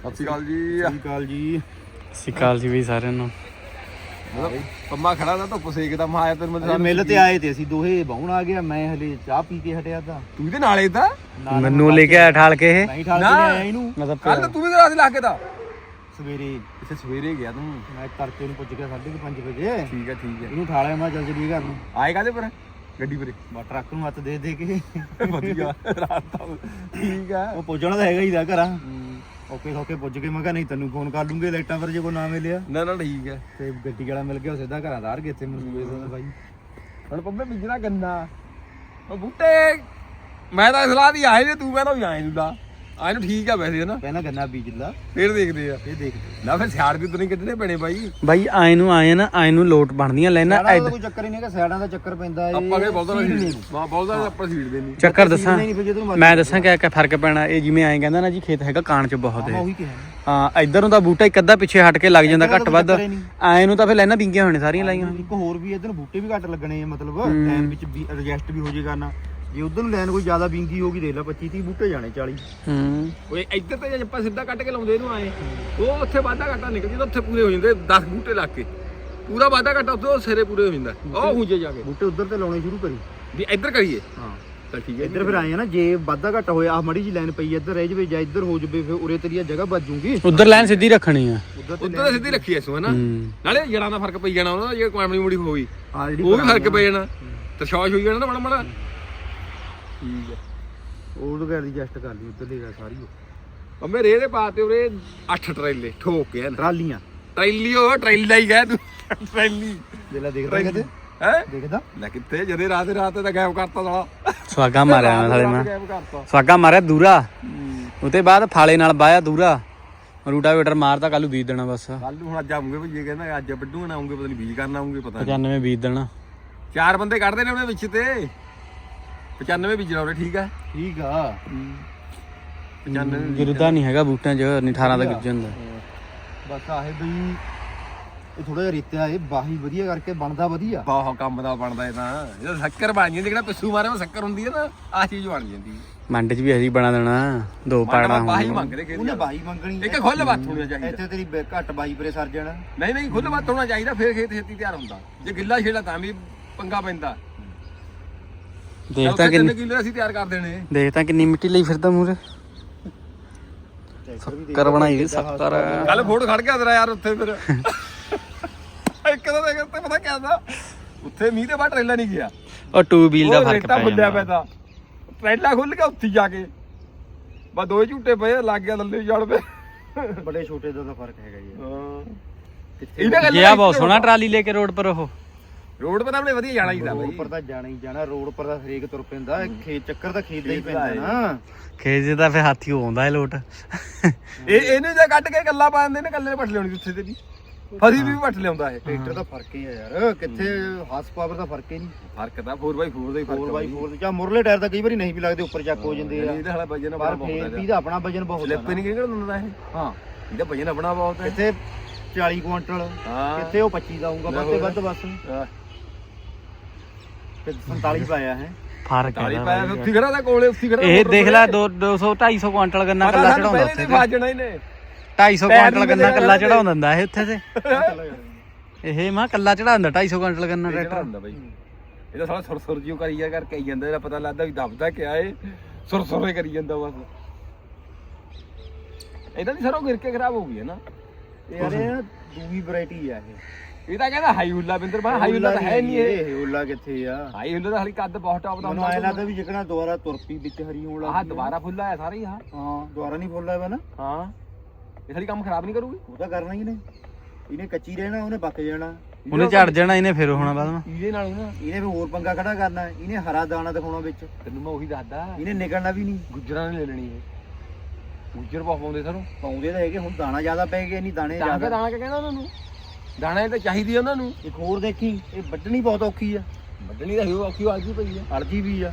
ਸਤਿ ਸ਼੍ਰੀ ਅਕਾਲ ਜੀ। ਸਤਿ ਸ਼੍ਰੀ ਅਕਾਲ ਜੀ। ਸਿਕਾਲ ਜੀ ਵੀ ਸਾਰਿਆਂ ਨੂੰ। ਮਤਲਬ ਪੰਮਾ ਖੜਾ ਦਾ ਧੁੱਪ ਸੇਕਦਾ ਮੈਂ ਆਇਆ ਤੈਨੂੰ ਅੱਜ ਮਿਲ ਤੇ ਆਏ ਤੇ ਅਸੀਂ ਦੋਹੇ ਬਾਹਣ ਆ ਗਿਆ ਮੈਂ ਹਲੇ ਚਾਹ ਪੀ ਕੇ ਹਟਿਆ ਤਾਂ। ਤੂੰ ਇਹਦੇ ਨਾਲੇ ਤਾਂ। ਮੈਨੂੰ ਲੈ ਕੇ ਆਇਆ ਠਾਲ ਕੇ ਇਹ। ਨਹੀਂ ਠਾਲ ਕੇ ਨਾ। ਨਹੀਂ ਆਇਆ ਇਹਨੂੰ ਮਤਲਬ ਕੱਲ ਤੂੰ ਵੀ ਕਰਾ ਸੀ ਲਾ ਕੇ ਦਾ ਸਵੇਰੇ। ਇੱਥੇ ਸਵੇਰੇ ਗਿਆ ਤੂੰ। ਮੈਂ ਤੜਕੇ ਨੂੰ ਪੁੱਜ ਗਿਆ 5:30 ਵਜੇ। ਠੀਕ ਹੈ ਠੀਕ ਹੈ। ਇਹਨੂੰ ਠਾਲਿਆ ਮੈਂ ਚੱਲ ਜਲੀ ਘਰ ਨੂੰ। ਆਏ ਕਾਦੇ ਪਰ? ਗੱਡੀ ਪਰੇ। ਬਾ ਟਰੱਕ ਨੂੰ ਹੱਥ ਦੇ ਦੇ ਕੇ। ਵਧੀਆ। ਰਾਤ ਤਾਂ ਠੀਕ ਹੈ। ਉਹ ਪੁੱਜਣਾ ਤਾਂ ਹੈਗਾ ਹੀ ਦਾ ਘਰਾਂ। ਓਕੇ ਸੋਕੇ ਪੁੱਜ ਕੇ ਮੈਂ ਕਿਹਾ ਨਹੀਂ ਤੈਨੂੰ ਫੋਨ ਕਰ ਲੂੰਗੇ ਲਾਈਟਾਂ ਪਰ ਜੇ ਕੋਈ ਨਾ ਮਿਲਿਆ। ਨਾ ਨਾ ਠੀਕ ਹੈ। ਤੇ ਗੱਡੀ ਵਾਲਾ ਮਿਲ ਗਿਆ ਉਹ ਸਿੱਧਾ ਘਰਾਂ ਦਾ ਗਏ ਇੱਥੇ ਮਨਸੂਬੇ ਦਾ ਬਾਈ। ਹੁਣ ਪੰਮੇ ਬਿਜਣਾ ਗੰਨਾ ਉਹ ਬੂਟੇ ਮੈਂ ਤਾਂ ਸਲਾਹ ਦੀ ਆਏ ਨੇ ਤੂੰ ਕਹਿੰਦਾ ਵੀ ਆਏ ਨੂੰ ਲਾ ਆਏ ਨੂੰ ਠੀਕ ਆ ਵੈਸੇ ਨਾ ਪਹਿਲਾਂ ਗੰਨਾ ਬੀਜ ਲਾ ਫੇਰ ਦੇਖਦੇ ਆ। ਇਹ ਦੇਖਦੇ ਨਾ ਫਿਰ ਸਿਆੜ ਵੀ ਉਦੋਂ ਹੀ ਕੱਢਣੇ ਪੈਣੇ ਬਾਈ। ਬਾਈ ਆਏ ਨੂੰ ਆਏ ਨਾ ਆਏ ਨੂੰ ਲੋਟ ਬਣਦੀਆਂ ਲੈਣਾ ਸਾਡਾ ਕੋਈ ਚੱਕਰ ਹੀ ਨਹੀਂ ਹੈਗਾ ਸਾਈਡਾਂ ਦਾ ਚੱਕਰ ਪੈਂਦਾ ਏ ਆਪਾਂ ਕੇ ਬਹੁਤਾ ਸੀੜ ਹਾਂ ਬਹੁਤਾ ਆਪਾਂ ਸੀੜ ਦੇਣੀ। ਚੱਕਰ ਦੱਸਾਂ ਨਹੀਂ ਫਿਰ ਜਦੋਂ ਮਰਜ਼ੀ ਮੈਂ ਦੱਸਾਂ ਕਿਆ ਕਿਆ ਫ਼ਰਕ ਪੈਣਾ ਇਹ ਜਿਵੇਂ ਐਂ ਕਹਿੰਦਾ ਨਾ ਜੀ ਖੇਤ ਹੈਗਾ ਕਾਣ ਚ ਬਹੁਤ ਮੈਂ ਹੈ ਉਹੀ ਕਿਹਾ। ਹਾਂ ਇੱਧਰ ਨੂੰ ਤਾਂ ਬੂਟਾ ਇੱਕ ਅੱਧਾ ਪਿੱਛੇ ਹਟ ਕੇ ਲੱਗ ਜਾਂਦਾ ਘੱਟ ਵੱਧ। ਚੱਕਰ ਨਹੀਂ। ਆਏ ਨੂੰ ਤਾਂ ਫਿਰ ਲੈਣਾ ਬਿੰਗੀਆਂ ਹੋਣੇ ਸਾਰੀਆਂ ਲਾਈਆਂ। ਇੱਕ ਹੋਰ ਵੀ ਇਧਰ ਬੂਟੇ ਵੀ ਘੱਟ ਲੱਗਣੇ ਆ ਮਤਲਬ ਲਾਈਨ ਵਿੱਚ ਐਡਜਸਟ ਵੀ ਹੋ ਜੇ ਕਰਨਾ। ਜੇ ਉਧਰ ਨੂੰ ਲਾਈਨ ਕੋਈ ਜ਼ਿਆਦਾ ਵਿੰਗੀ ਹੋਗੀ ਦੇਖ ਲੈ 25 30 ਬੂਟੇ ਜਾਣੇ 40 ਹੂੰ। ਓਏ ਇੱਧਰ ਤੇ ਜੇ ਆਪਾਂ ਸਿੱਧਾ ਕੱਟ ਕੇ ਲਾਉਂਦੇ ਇਹਨੂੰ ਆਏ ਉਹ ਉੱਥੇ ਵਾਧਾ ਘਾਟਾ ਨਿਕਲ ਜਾਂਦਾ ਉੱਥੇ ਪੂਰੇ ਹੋ ਜਾਂਦੇ 10 ਬੂਟੇ ਲਾ ਕੇ। ਪੂਰਾ ਵਾਧਾ ਘਾਟਾ ਉੱਥੇ ਉਹ ਸਿਰੇ ਪੂਰੇ ਹੋ ਜਾਂਦਾ। ਉਹ ਹੁੰਜੇ ਜਾ ਕੇ। ਬੂਟੇ ਉਧਰ ਤੇ ਲਾਉਣੇ ਸ਼ੁਰੂ ਕਰੀ। ਵੀ ਇੱਧਰ ਕਰੀਏ? ਹਾਂ। ਚਲ ਠੀਕ ਹੈ ਇੱਧਰ ਫਿਰ ਆਏ ਆ ਨਾ ਜੇ ਵਾਧਾ ਘੱਟ ਹੋਇਆ ਆ ਮੜੀ ਜੀ ਲਾਈਨ ਪਈ ਇੱਧਰ ਰਹਿ ਜਵੇ ਜਾਂ ਇੱਧਰ ਹੋ ਜਵੇ ਫਿਰ ਉਰੇ ਤੇਰੀ ਜਗ੍ਹਾ ਬਚ ਜੂਗੀ। ਉਧਰ ਲਾਈਨ ਸਿੱਧੀ ਰੱਖਣੀ ਆ। ਉਧਰ ਤੇ ਤਾਂ ਸਿੱਧੀ ਰੱਖੀ ਐ ਸੋ ਹਨਾ ਨਾਲੇ ਜੜਾਂ ਦਾ ਫ਼ਰਕ ਪਈ ਜਾਣਾ ਉਹਨਾਂ ਦਾ ਜੇ ਕੁਆਮਣੀ ਮੁੜੀ ਹੋਈ ਆ ਜਿਹੜੀ ਉਹ ਵੀ ਫ਼ਰਕ ਪੈ ਜਾਣਾ। ਤਰਸ਼ਾਸ਼ ਹੋਈ ਜਾਣਾ ਨਾ ਬੜਾ ਬੜਾ ਠੀਕ ਹੈ ਉਹ ਗੱਲ ਐਡਜਸਟ ਕਰ ਲਈ ਉਧਰ ਦੀ ਸਾਰੀ ਉਹ। ਅੰਮੇ ਰੇ ਦੇ ਪਾਤੇ ਉਰੇ 8 ਟਰੇਲੇ ਠੋਕ ਕੇ ਐਨ। ਟਰਾਲੀਆਂ। ਟਰੈਲੀ ਉਹ ਟਰੈਲਾ ਹੀ ਗਿਆ ਤੂੰ। ਟਰੈਲੀ। ਜੇ ਲੈ ਦੇਖਦਾ ਕਿਤੇ? ਹੈ? ਦੇਖਦਾ? ਲੈ ਕਿੱਥੇ? ਜਦੇ ਰਾਤ ਦੇ ਰਾਤ ਦਾ ਗਾਇਬ ਕਰਤਾ ਸਾਲਾ। ਸਵਾਗਾ ਮਾਰਿਆ ਮੈਂ ਸਾਲੇ ਮੈਂ। ਗਾਇਬ ਕਰਤਾ। ਸਵਾਗਾ ਮਾਰਿਆ ਦੂਰਾ। ਉਤੇ ਬਾਅਦ ਫਾਲੇ ਨਾਲ ਬਾਇਆ ਦੂਰਾ। ਰੂਟਾਵੇਟਰ ਮਾਰਦਾ ਕੱਲੂ ਬੀਜ ਦੇਣਾ ਬਸ। ਕੱਲ ਨੂੰ ਹੁਣ ਅੱਜ ਆਉਂਗੇ ਭਈਏ ਕਹਿੰਦਾ ਅੱਜ ਵੱਡੂ ਨਾ ਆਉਂਗੇ ਪਤਾ ਨਹੀਂ ਬੀਜ ਕਰਨ ਆਉਂਗੇ ਪਤਾ ਨਹੀਂ 95 ਬੀਜ ਦੇਣਾ। ਚਾਰ ਬੰਦੇ ਕੱਢਦੇ ਨੇ ਉਹਨੇ ਵਿੱਚ ਤੇ। 95 ਬੀਜਣਾ ਉਹਨੇ ਠੀਕ ਹੈ ਠੀਕ ਆ। 95 ਗਿਰਦਾ ਨਹੀਂ ਹੈਗਾ ਬੂਟਿਆਂ 'ਚ ਨਹੀਂ 18 ਦਾ ਗਿਰ ਜਾਂਦਾ ਬਸ ਆਹੇ ਬਈ ਇਹ ਥੋੜਾ ਜਿਹਾ ਰੇਤਿਆ ਇਹ ਬਾਹੀ ਵਧੀਆ ਕਰਕੇ ਬਣਦਾ ਵਧੀਆ। ਬਹੁਤ ਕੰਮ ਦਾ ਬਣਦਾ ਇਹ ਤਾਂ। ਇਹ ਤਾਂ ਸ਼ੱਕਰ ਬਣ ਜਾਂਦੀ ਜਿਹੜਾ ਪਿੱਛੂ ਮਾਰੇ ਉਹ ਸ਼ੱਕਰ ਹੁੰਦੀ ਹੈ ਨਾ ਆਹ ਚੀਜ਼ ਬਣ ਜਾਂਦੀ ਮੰਡ 'ਚ ਵੀ ਅਸੀਂ ਬਣਾ ਦੇਣਾ ਦੋ ਪਾੜਾ ਬਾਹੀ ਮੰਗਦੇ ਖੇਤ ਉਹਨੇ ਬਾਹੀ ਮੰਗਣੀ ਇੱਕ ਖੁੱਲ ਵੱਤ ਹੋਣਾ ਚਾਹੀਦਾ ਇੱਥੇ ਤੇਰੀ ਘੱਟ ਬਾਈ ਪਰੇ ਸਰ ਜਾਣਾ। ਨਹੀਂ ਨਹੀਂ ਖੁੱਲ ਵੱਤ ਹੋਣਾ ਚਾਹੀਦਾ ਫਿਰ ਖੇਤ ਛੇਤੀ ਤਿਆਰ ਹੁੰਦਾ। ਜੇ ਗਿੱਲਾ ਛੇੜਾ ਤਾਂ ਵੀ ਪੰਗਾ ਪੈਂਦਾ। ਦੇਖ ਤਾਂ ਉੱਥੇ ਕਿੰਨੀ ਤਿੰਨ ਕਿੱਲੇ ਅਸੀਂ ਤਿਆਰ ਕਰ ਦੇਣੇ। ਦੇਖ ਤਾਂ ਕਿੰਨੀ ਮਿੱਟੀ ਲਈ ਫਿਰਦਾ ਮੂਰੇ ਸ਼ੱਕਰ ਬਣਾਈ ਦੀ ਸ਼ੱਕਰ। ਕੱਲ ਫੋਟੋ ਖੜ ਗਿਆ ਤੇਰਾ ਯਾਰ ਉੱਥੇ ਫਿਰ। ਇੱਕ ਤਾਂ ਦੇਖ ਉੱਤੇ ਪਤਾ ਕਿਆ ਦਾ ਉੱਥੇ ਮੀਂਹ ਦੇ ਬਾਅਦ ਟ੍ਰੇਲਾ ਨਹੀਂ ਗਿਆ। ਉਹ ਟੂ ਵੀਲ ਦਾ ਉਹ ਫ਼ਰਕ ਰੇਤਾ ਪੈ ਫੁੱਲਿਆ ਪਿਆ ਜਾਂਦਾ ਤਾਂ। ਟ੍ਰੇਲਾ ਖੁੱਲ ਗਿਆ ਉੱਥੇ ਜਾ ਕੇ। ਬਸ ਦੋਏ ਝੂਟੇ ਪਏ ਲੱਗ ਗਿਆ ਲੱਲੇ ਜੜ ਪਏ। ਬੜੇ ਛੋਟੇ ਦਾ ਤਾਂ ਫ਼ਰਕ ਹੈਗਾ ਜੀ ਹਾਂ। ਕਿੱਥੇ ਇਹਦਾ ਗੱਲ ਗਿਆ ਬਹੁਤ ਸੋਹਣਾ ਟਰਾਲੀ ਲੈ ਕੇ ਰੋਡ ਪਰ ਉਹ। ਰੋਡ ਪਰ ਆਪਣੇ ਵਧੀਆ ਜਾਣਾ ਹੀ ਦਾ ਰੋਡ ਬਾਈ ਪਰ ਤਾਂ ਜਾਣਾ ਹੀ ਜਾਣਾ ਰੋਡ ਪਰ ਤਾਂ ਹਰੇਕ ਤੁਰ ਪੈਂਦਾ ਖੇਤ ਚੱਕਰ ਤਾਂ ਖੇਤ ਦਾ ਹੀ ਪੈਂਦਾ ਨਾ। 'ਚ ਤਾਂ ਫੇ ਹਾਥੀ ਆਉਂਦਾ ਹੈ ਲੋਟ। ਇਹ ਇਹਨੇ ਜੇ ਕੱਟ ਕੇ ਗੱਲਾਂ ਪਾ ਦਿੰਦੇ ਨੇ ਕੱਲੇ ਪੱਟ ਲਿਆਉਣੀ ਉੱਥੇ ਤੇ ਵੀ। ਫਸੀ ਵੀ ਪੱਟ ਲਿਆਉਂਦਾ ਇਹ। ਟਰੈਕਟਰ ਦਾ ਫ਼ਰਕ ਹੀ ਆ ਯਾਰ ਕਿੱਥੇ ਹਾਰਸ ਪਾਵਰ ਦਾ ਫ਼ਰਕ ਹੀ ਨਹੀਂ। ਫ਼ਰਕ ਤਾਂ 4x4 ਦਾ ਹੀ ਫ਼ਰਕ 4x4 ਜਾਂ ਮੁਰਲੇ ਟਾਇਰ ਤਾਂ ਕਈ ਵਾਰੀ ਨਹੀਂ ਵੀ ਲੱਗਦੇ ਉੱਪਰ ਚੱਕ ਹੋ ਜਾਂਦੇ ਆ। ਇਹਦਾ ਹਲਾ ਵਜਨ ਬੜਾ ਬਹੁਤ ਫੇਰ ਵੀ ਹੈ ਦਾ ਆਪਣਾ ਵਜਨ ਬਹੁਤ ਆ ਸਲਿੱਪ ਨਹੀਂ ਕਿਹੜਾ ਦਿੰਦਾ ਇਹ। ਹਾਂ। ਇਹਦਾ ਵਜਨ ਆਪਣਾ ਬਹੁਤ ਹੈ ਕਿੱਥੇ 40 ਕੁਇੰਟਲ ਹਾਂ। ਕਿੱਥੇ ਉਹ 25 ਦਾ ਆਊਗਾ ਵੱਧ ਤੇ ਵੱਧ ਬਸ। ਹਾਂ। ਤੇ 47 ਪਾਇਆ ਹੈ। ਫ਼ਰਕ ਹੈ ਪਾਇਆ ਉੱਥੇ ਖੜਾ ਤਾਂ ਕੋਲੇ ਉੱਥੇ ਖੜਾ ਇਹ ਦੇਖ ਲੈ 200 250 ਕੁਆਂਟਲ ਗੰਨਾ ਕੱਲਾ ਚੜਾਉਂਦਾ ਉੱਥੇ। ਤੇ ਵਾਜਣਾ ਇਹਨੇ 250 ਕੁਆਂਟਲ ਗੰਨਾ ਕੱਲਾ ਚੜਾਉਂਦਾ ਹੁੰਦਾ ਇਹ ਉੱਥੇ ਤੇ। ਇਹ ਮਾ ਕੱਲਾ ਚੜਾਉਂਦਾ 250 ਕੁਆਂਟਲ ਗੰਨਾ ਟਰੈਕਟਰ। ਹੁੰਦਾ ਬਾਈ। ਇਹਦਾ ਸਾਲਾ ਸੁਰ ਸੁਰ ਜਿਉ ਕਰੀ ਜਾ ਕਰਕੇ ਆਈ ਜਾਂਦਾ ਇਹਦਾ ਪਤਾ ਲੱਗਦਾ ਵੀ ਦਬਦਾ ਕਿਆ ਏ। ਸੁਰ ਸੁਰੇ ਕਰੀ ਜਾਂਦਾ ਬਸ। ਇਹਦਾ ਦੀ ਸਰੋਂ ਗਿਰ ਕੇ ਖਰਾਬ ਹੋ ਗਈ ਹੈ ਨਾ। ਯਾਰ ਇਹ ਦੂਜੀ ਵੈਰਾਈਟੀ ਆ ਇਹ। ਇਹ ਤਾਂ ਕਹਿੰਦਾ ਹਾਈ ਹੁੱਲਾ ਬਿੰਦਰ ਬਾ ਹਾਈ ਹੁੱਲਾ ਤਾਂ ਹੈ ਨਹੀਂ ਇਹ। ਇਹ ਹੁੱਲਾ ਕਿੱਥੇ ਆ? ਹਾਈ ਹੁੱਲਾ ਦਾ ਹਲੀ ਕੱਦ ਬਹੁਤ ਟੌਪ ਦਾ ਮੈਨੂੰ ਆਇਆ ਲੱਗਦਾ ਵੀ ਜਿਕਣਾ ਦੁਬਾਰਾ ਤੁਰਪੀ ਵਿੱਚ ਹਰੀ ਹੋਣ ਲੱਗ ਆਹ ਦੁਬਾਰਾ ਫੁੱਲਾ ਹੈ ਸਾਰਾ ਹੀ ਹਾਂ ਦੁਬਾਰਾ ਨਹੀਂ ਫੁੱਲ ਆਇਆ ਨਾ। ਹਾਂ। ਇਹ ਸਾਰੀ ਕੰਮ ਖਰਾਬ ਨਹੀਂ ਕਰੂਗੀ? ਉਹ ਤਾਂ ਕਰਨਾ ਹੀ ਨੇ ਇਹਨੇ ਕੱਚੀ ਰਹਿਣਾ ਉਹਨੇ ਪੱਕ ਜਾਣਾ। ਉਹਨੇ ਝੜ ਜਾਣਾ ਇਹਨੇ ਫਿਰ ਹੋਣਾ ਬਾਅਦ ਵਿੱਚ। ਇਹਦੇ ਨਾਲ ਨਾ। ਇਹਨੇ ਫਿਰ ਹੋਰ ਪੰਗਾ ਖੜਾ ਕਰਨਾ ਇਹਨੇ ਹਰਾ ਦਾਣਾ ਦਿਖਾਉਣਾ ਵਿੱਚ। ਤੈਨੂੰ ਮੈਂ ਉਹੀ ਦੱਸਦਾ। ਇਹਨੇ ਨਿਕਲਣਾ ਵੀ ਨਹੀਂ। ਗੁੱਜਰਾਂ ਨੇ ਲੈ ਲੈਣੀ ਇਹ। ਗੁੱਜਰ ਬਹੁਤ ਪਾਉਂਦੇ ਸਰੋਂ ਪਾਉਂਦੇ ਤਾਂ ਹੈਗੇ ਹੁਣ ਦਾਣਾ ਜ਼ਿਆਦਾ ਪੈ ਗਿਆ ਨਹੀਂ ਦਾਣੇ ਤਾਂ ਜ਼ਿਆਦਾ। ਦਾਣਾ ਕਹਿੰਦਾ ਉਹਨਾਂ ਨੂੰ? ਦਾਣਾ ਤਾਂ ਚਾਹੀਦੀ ਆ ਉਹਨਾਂ ਨੂੰ। ਇੱਕ ਹੋਰ ਦੇਖੀ ਇਹ ਵੱਢਣੀ ਬਹੁਤ ਔਖੀ ਆ। ਵੱਢਣੀ ਤਾਂ ਹੋ ਔਖੀ ਆਜੀ ਪਈ ਆ। ਅੜਦੀ ਵੀ ਆ।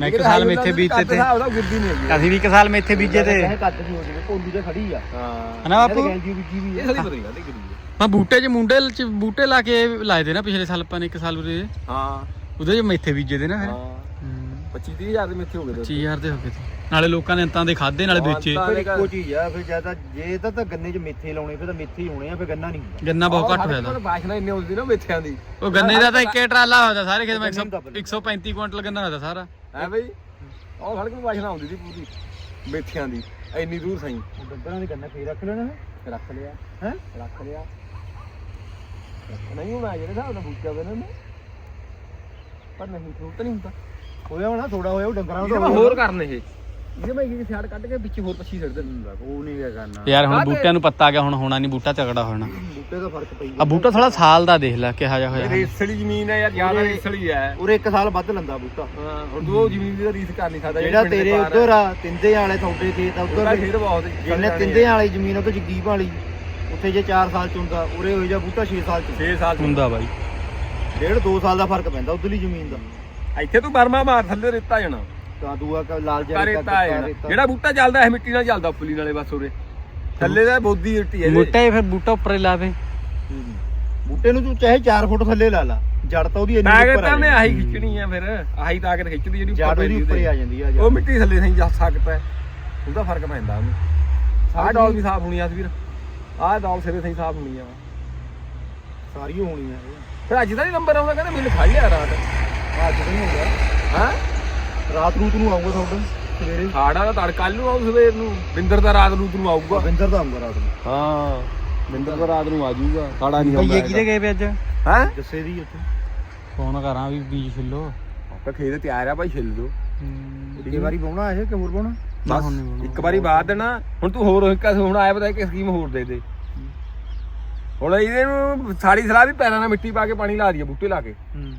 ਮੈਂ ਇੱਕ ਸਾਲ ਮੇਥੇ ਬੀਜਤੇ ਤੇ। ਹਿਸਾਬ ਦਾ ਗਿਰਦੀ ਨਹੀਂ ਹੈਗੀ। ਅਸੀਂ ਵੀ ਇੱਕ ਸਾਲ ਮੇਥੇ ਬੀਜੇ ਤੇ। ਇਹ ਕੱਦ ਦੀ ਹੋ ਜਾਵੇ ਭੋਲੂ ਤੇ ਖੜੀ ਆ। ਹਾਂ। ਹਨਾ ਬਾਪੂ? ਗੈਂਜੀ ਬੀਜੀ ਵੀ ਇਹ ਆ ਸਾਰੀ ਪਤਾ ਨਹੀਂ ਕਾਹਦੀ ਗਿਰਦੀ ਮੈਂ ਬੂਟੇ 'ਚ ਮੁੰਡੇ 'ਚ ਬੂਟੇ ਲਾ ਕੇ ਲਾਏ ਦੇ ਨਾ ਪਿਛਲੇ ਸਾਲ ਆਪਾਂ ਨੇ ਇੱਕ ਸਾਲ ਉਰੇ। ਹਾਂ। ਉਹਦੇ 'ਚ ਮੇਥੇ ਬੀਜੇ ਦੇ ਨਾ ਫਿਰ। ਹਾਂ। ਹੂੰ। 25 30000 ਦੇ ਮੇਥੇ ਹੋ ਗਏ 25000 ਦੇ ਹੋ ਗਏ ਤੇ। ਨਾਲੇ ਲੋਕਾਂ ਨੇ ਅੰਤਾਂ ਦੇ ਖਾਦੇ ਨਾਲੇ ਵੇਚੇ। ਹਾਂ, ਫਿਰ ਇੱਕੋ ਚੀਜ਼ ਆ ਫਿਰ ਜ਼ਿਆਦਾ ਜੇ ਤਾਂ ਤਾਂ ਗੰਨੇ 'ਚ ਮੇਥੇ ਲਾਉਣੇ ਫਿਰ ਤਾਂ ਮੇਥੇ ਹੀ ਹੋਣੇ ਆ ਫਿਰ ਗੰਨਾ ਨਹੀਂ ਹੁੰਦਾ। ਗੰਨਾ ਬਹੁਤ ਘੱਟ ਹੋਇਆ ਦਾ ਬਾਸ਼ਨਾ ਇੰਨੇ ਹੁੰਦੀ ਨਾ ਮੇਥਿਆਂ ਦੀ। ਉਹ ਗੰਨੇ ਦਾ ਤਾਂ ਇੱਕੇ ਟਰਾਲਾ ਹੋਦਾ ਸਾਰੇ ਖੇਤ ਮੈਂ ਗੰਨੇ ਨੂੰ ਦੱਬ ਲਿਆ। 135 ਕੁਇੰਟਲ ਗੰਨਾ ਹੋਦਾ ਸਾਰਾ। ਹੈ ਬਈ? ਉਹ ਸੜਕ ਨੂੰ ਬਾਸ਼ਨਾ ਹੁੰਦੀ ਸੀ ਪੂਰੀ ਮੇਥਿਆਂ ਦੀ ਇੰਨੀ ਦੂਰ ਸਹੀ ਉਹ ਡੰਗਰਾਂ ਦੇ ਗੰਨਾ ਫੇਰ ਰੱਖ ਲੈਣਾ ਹੈ ਰੱਖ ਲਿਆ। ਹੈ? ਰੱਖ ਲਿਆ। ਨਹੀਂ ਹੁਣ ਆ ਜਿਹੜੇ ਹਿਸਾਬ ਨਾਲ ਬੂਟਾ ਬਣਾ ਨਾ ਪਰ ਨਹੀਂ ਠੋਕ ਤਾਂ ਨਹੀਂ ਹੁੰਦਾ। ਹੋਇਆ ਹੋਣਾ ਥੋੜਾ ਹੋਇਆ ਉਹ ਡੰਗਰਾਂ ਇਹਦੇ ਦਾ ਮੈਂ ਹੋਰ ਕਰਨ ਇਹ। ਇਹਦੇ ਮੈਂ ਇੱਕ ਸਿਆੜ ਕੱਢ ਕੇ ਵਿੱਚ ਹੋਰ ਪੱਛੀ ਛੱਡ ਦਿੰਦਾ ਉਹ ਨਹੀਂ ਗਿਆ ਕਰਨਾ। ਯਾਰ ਹੁਣ? ਬੂਟਿਆਂ ਨੂੰ ਪੱਤਾ ਗਿਆ ਹੁਣ ਹੋਣਾ ਨਹੀਂ ਬੂਟਾ ਤਗੜਾ ਹੋਣਾ। ਬੂਟੇ ਦਾ ਫ਼ਰਕ ਪਈ ਆ ਬੂਟਾ ਥੋੜਾ ਸਾਲ ਦਾ ਦੇਖ ਲੈ ਕਿਹਾ ਜਾ ਹੋਇਆ। ਇਹ ਰੇਸਲੀ ਜ਼ਮੀਨ ਹੈ ਯਾਰ ਜ਼ਿਆਦਾ ਰੇਸਲੀ ਹੈ। ਉਰੇ ਇੱਕ ਸਾਲ ਵੱਧ ਲੰਦਾ ਬੂਟਾ। ਹਾਂ ਹੁਣ ਤੂੰ ਉਹ ਜ਼ਮੀਨ ਦੀ ਰੀਸ ਕਰ ਨਹੀਂ ਸਕਦਾ ਜਿਹੜਾ ਤੇਰੇ ਉੱਧਰ ਆ ਤਿੰਦੇ ਵਾਲੇ ਤੁਹਾਡੇ ਖੇਤ ਆ ਉੱਧਰ ਖੇਤ ਬਹੁਤ ਜਿੰਨੇ ਤਿੰਦੇ ਵਾਲੀ ਜ਼ਮੀਨ ਉਹ ਤੋਂ ਜਗਦੀਪ ਵਾਲੀ। ਉੱਥੇ ਜੇ 4 ਸਾਲ ਚ ਹੁੰਦਾ ਉਰੇ ਹੋ ਜਾ ਬੂਟਾ 6 ਸਾਲ ਚ 6 ਸਾਲ ਹੁੰਦਾ ਬਾਈ। ਡੇਢ 2 ਸਾਲ ਦਾ ਫ਼ਰਕ ਪੈਂਦਾ ਉਧਰਲੀ ਜ਼ਮੀਨ ਦਾ। ਇੱਥੇ ਤੂੰ ਬਰਮਾ ਮਾਰ ਥੱਲੇ ਰੇਤਾ ਜਾਣਾ। ਤਾਂ ਦੂਆ ਕ- ਲਾਲ ਜਿਹਾ ਕਾ ਰੇਤਾ ਆ ਜਾਣਾ ਜਿਹੜਾ ਬੂਟਾ ਚੱਲਦਾ ਇਹ ਮਿੱਟੀ ਨਾਲ ਚੱਲਦਾ ਉੱਪਲੀ ਨਾਲੇ ਬਸ ਉਰੇ। ਥੱਲੇ ਦਾ ਬੋਦੀ ਮਿੱਟੀ ਹੈ ਇਹਦੇ। ਮੋਟਾ ਹੀ ਫਿਰ ਬੂਟਾ ਉੱਪਰ ਹੀ ਲਾਵੇ ਬੂਟੇ ਨੂੰ ਤੂੰ ਚਾਹੇ 4 ਫੁੱਟ ਥੱਲੇ ਲਾ ਲਾ। ਜੜ ਤਾਂ ਉਹਦੀ ਇੰਨੀ ਤਾਕਤ ਉੱਪਰ ਆ ਤਾਂ ਨੇ ਜਾਂਦੀ। ਆਹੀ ਖਿੱਚਣੀ ਆ ਫਿਰ। ਆਹੀ ਤਾਕਤ ਖਿੱਚਦੀ ਜਿਹੜੀ ਜੜ ਉੱਪਰ ਉਹਦੀ ਪੈਂਦੀ ਉੱਪਰ ਹੀ ਆ ਉਹਦੇ। ਜਾਂਦੀ ਆ ਉਹ ਮਿੱਟੀ ਥੱਲੇ ਸਹੀ ਜਾ ਸਕਦਾ। ਹੈ ਉਹਦਾ ਫ਼ਰਕ ਪੈਂਦਾ ਉਹਨੂੰ। ਆਹ ਡੌਲ ਵੀ ਸਾਫ਼ ਹੋਣੀ ਆ ਵੀਰ ਆਹ ਡੌਲ ਸਿਰੇ ਸਹੀ ਸਾਫ਼ ਹੋਣੀ ਆ। ਸਾਰੀ ਹੋਣੀ ਆ ਫਿਰ ਅੱਜ ਦਾ ਹੀ ਨੰਬਰ ਆਉਂਦਾ ਕਹਿੰਦਾ ਮੈਨੂੰ ਖਾਈ ਆ ਰਾਤ। ਅੱਜ ਨਹੀਂ ਹੁੰਦਾ ਹਾਂ? ਰਾਤ ਨੂੰ ਤੈਨੂੰ ਆਉਂਗਾ ਤੁਹਾਡਾ ਸਵੇਰੇ? ਸਾੜਾ ਦਾ ਤੜ ਕੱਲ ਨੂੰ ਆਉ ਸਵੇਰ ਨੂੰ। ਬਿੰਦਰ ਦਾ ਰਾਤ ਨੂੰ ਤੈਨੂੰ ਆਊਗਾ। ਵਿੰਦਰ ਦਾ ਆਉਂਗਾ ਰਾਤ ਨੂੰ। ਹਾਂ ਬਿੰਦਰ ਦਾ ਰਾਤ ਨੂੰ ਆ ਜਾਊਗਾ। ਸਾੜਾ ਨਹੀਂ ਭਈਏ ਕਿਹਦੇ ਗਏ ਵੇ ਅੱਜ? ਹੈ? ਜੱਸੇ ਦੀ ਉੱਥੇ। ਫੋਨ ਕਰਾਂ ਵੀ ਬੀਜ ਛਿੱਲੋ। ਆਪਾਂ ਖੇਤ ਤਿਆਰ ਆ ਭਾਈ ਛਿੱਲ ਦੋ। ਇੱਕੇ ਵਾਰੀ ਪਾਉਣਾ ਇਹ ਕਿ ਹੋਰ ਪਾਉਣਾ ਨਾ ਬਸ ਇੱਕ ਵਾਰੀ ਬਾਅਦ ਦੇਣਾ। ਹੁਣ ਤੂੰ ਹੋਰ ਇੱਕ ਹੁਣ ਆਇਆ ਪਤਾ ਕਿ ਸਕੀਮ ਹੋਰ ਦੇ ਦੇ। ਹੁਣ ਇਹਦੇ ਨੂੰ ਸਾੜੀ ਸਲਾਹ ਵੀ ਪੈਰਾਂ ਨਾਲ ਮਿੱਟੀ ਪਾ ਕੇ ਪਾਣੀ ਲਾ ਦਈਏ ਬੂਟੇ ਲਾ ਕੇ। ਹੂੰ।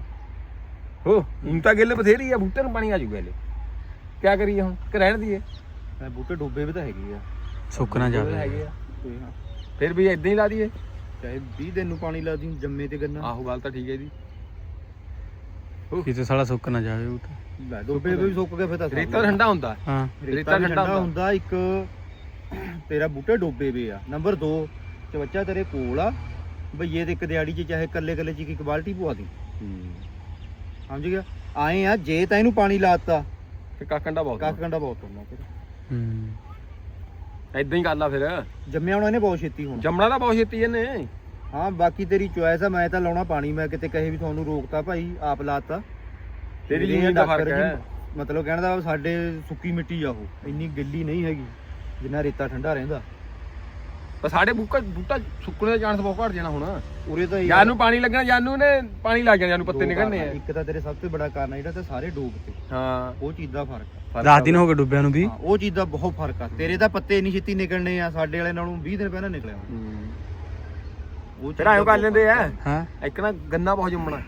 ਹੋ ਹੁਣ ਤਾਂ ਗਿੱਲ ਬਥੇਰੀ ਆ ਬੂਟੇ ਨੂੰ ਪਾਣੀ ਆ ਜੂਗਾ ਇਹਲੇ ਕਿਆ ਕਰੀਏ ਹੁਣ? ਕਿ ਰਹਿਣ ਦਈਏ ਇਹ ਬੂਟੇ ਡੋਬੇ ਵੀ ਤਾਂ ਹੈਗੇ ਆ। ਸੁੱਕ ਨਾ ਜਾਵੇ। ਹੈਗੇ ਆ। ਫਿਰ ਵੀ ਇਦਾਂ ਹੀ ਲਾ ਦਈਏ ਚਾਹੇ 20 ਦਿਨ ਨੂੰ ਪਾਣੀ ਲਾ ਦੀ ਜੰਮੇ ਤੇ ਗੰਨਾ। ਆਹੋ ਗੱਲ ਤਾਂ ਠੀਕ ਹੈ ਜੀ। ਕਿਤੇ ਸਾਲਾ ਸੁੱਕ ਨਾ ਜਾਵੇ ਬੂਟਾ ਲੈ ਡੋਬੇ ਵੀ ਸੁੱਕ ਗਏ ਫਿਰ ਤਾਂ ਰੇਤਾ ਠੰਡਾ ਹੁੰਦਾ। ਹਾਂ। ਰੇਤਾ ਠੰਡਾ ਹੁੰਦਾ। ਇੱਕ ਤੇਰਾ ਬੂਟੇ ਡੋਬੇ ਵੇ ਆ। ਨੰਬਰ 2 ਤੇ ਬੱਚਾ ਤੇਰੇ ਕੋਲ ਆ। ਭਈਏ ਦੇ ਇੱਕ ਦਿਹਾੜੀ 'ਚ ਚਾਹੇ ਕੱਲੇ ਕੱਲੇ 'ਚ ਇੱਕ ਬਾਲਟੀ ਪਵਾ ਦੀ। ਸਮਝ ਗਿਆ? ਆਏ ਆ ਜੇ ਤਾਂ ਇਹਨੂੰ ਪਾਣੀ ਲਾਤਾ ਤੇ ਕਾਕੰਡਾ ਬਹੁਤ ਕੱਖ ਕੰਡਾ ਬਹੁਤ ਹੁੰਦਾ ਫਿਰ ਹੂੰ। ਇਦਾਂ ਹੀ ਗੱਲ ਆ ਫਿਰ। ਜੰਮਿਆ ਹੋਣਾ ਇਹਨੇ ਬਹੁਤ ਛੇਤੀ ਹੁਣ। ਜੰਮਣਾ ਤਾਂ ਬਹੁਤ ਛੇਤੀ ਇਹਨੇ। ਹਾਂ ਬਾਕੀ ਤੇਰੀ ਚੁਆਇਸ ਆ ਮੈਂ ਤਾਂ ਲਾਉਣਾ ਪਾਣੀ। ਮੈਂ ਕਿਤੇ ਕਹੇ ਵੀ ਤੁਹਾਨੂੰ ਰੋਕਤਾ ਭਾਈ ਆਪ ਲਾਤਾ ਤੇਰੀ ਜ਼ਮੀਨ ਦਾ ਫ਼ਰਕ ਜੀ, ਹੈ। ਮਤਲਬ ਕਹਿਣ ਦਾ ਸਾਡੇ ਸੁੱਕੀ ਮਿੱਟੀ ਆ ਉਹ। ਇੰਨੀ ਗਿੱਲੀ ਨਹੀਂ ਹੈਗੀ ਜਿੰਨਾ ਰੇਤਾ ਠੰਡਾ ਰਹਿੰਦਾ। ਪਰ ਸਾਡੇ ਬੂਟਾ ਬੂਟਾ ਸੁੱਕਣੇ ਦਾ ਚਾਂਸ ਬਹੁਤ ਘਟ ਜਾਣਾ ਹੁਣ। ਉਰੇ ਤਾਂ ਜਾਂ ਨੂੰ ਪਾਣੀ ਲੱਗਣਾ ਜਾਨੂ ਨੇ ਪਾਣੀ ਲੱਗ ਜਾਣਾ ਜਾਨੂ ਪੱਤੇ ਨਿਕਲਣੇ ਆ। ਇੱਕ ਤਾਂ ਤੇਰੇ ਸਭ ਤੋਂ ਬੜਾ ਕਾਰਨ ਜਿਹੜਾ ਤੇ ਸਾਰੇ ਡੋਬ ਤੇ। ਹਾਂ। ਉਹ ਚੀਜ਼ ਦਾ ਫ਼ਰਕ ਆ। 10 ਦਿਨ ਹੋ ਗਏ ਡੁੱਬਿਆਂ ਨੂੰ ਵੀ। ਹਾਂ, ਉਹ ਚੀਜ਼ ਦਾ ਬਹੁਤ ਫ਼ਰਕ ਆ। ਤੇਰੇ ਤਾਂ ਪੱਤੇ ਨਹੀਂ ਛੇਤੀ ਨਿਕਲਣੇ ਆ ਸਾਡੇ ਵਾਲੇ ਨਾਲੋਂ 20 ਦਿਨ ਪਹਿਲਾਂ ਨਿਕਲਿਆ। ਉਹ ਆਇਓ ਦਾ ਕਰ ਲੈਂਦੇ ਆ। ਹਾਂ। ਇੱਕ ਨਾ ਗੰਨਾ ਬਹੁਤ ਜੰਮਣਾ।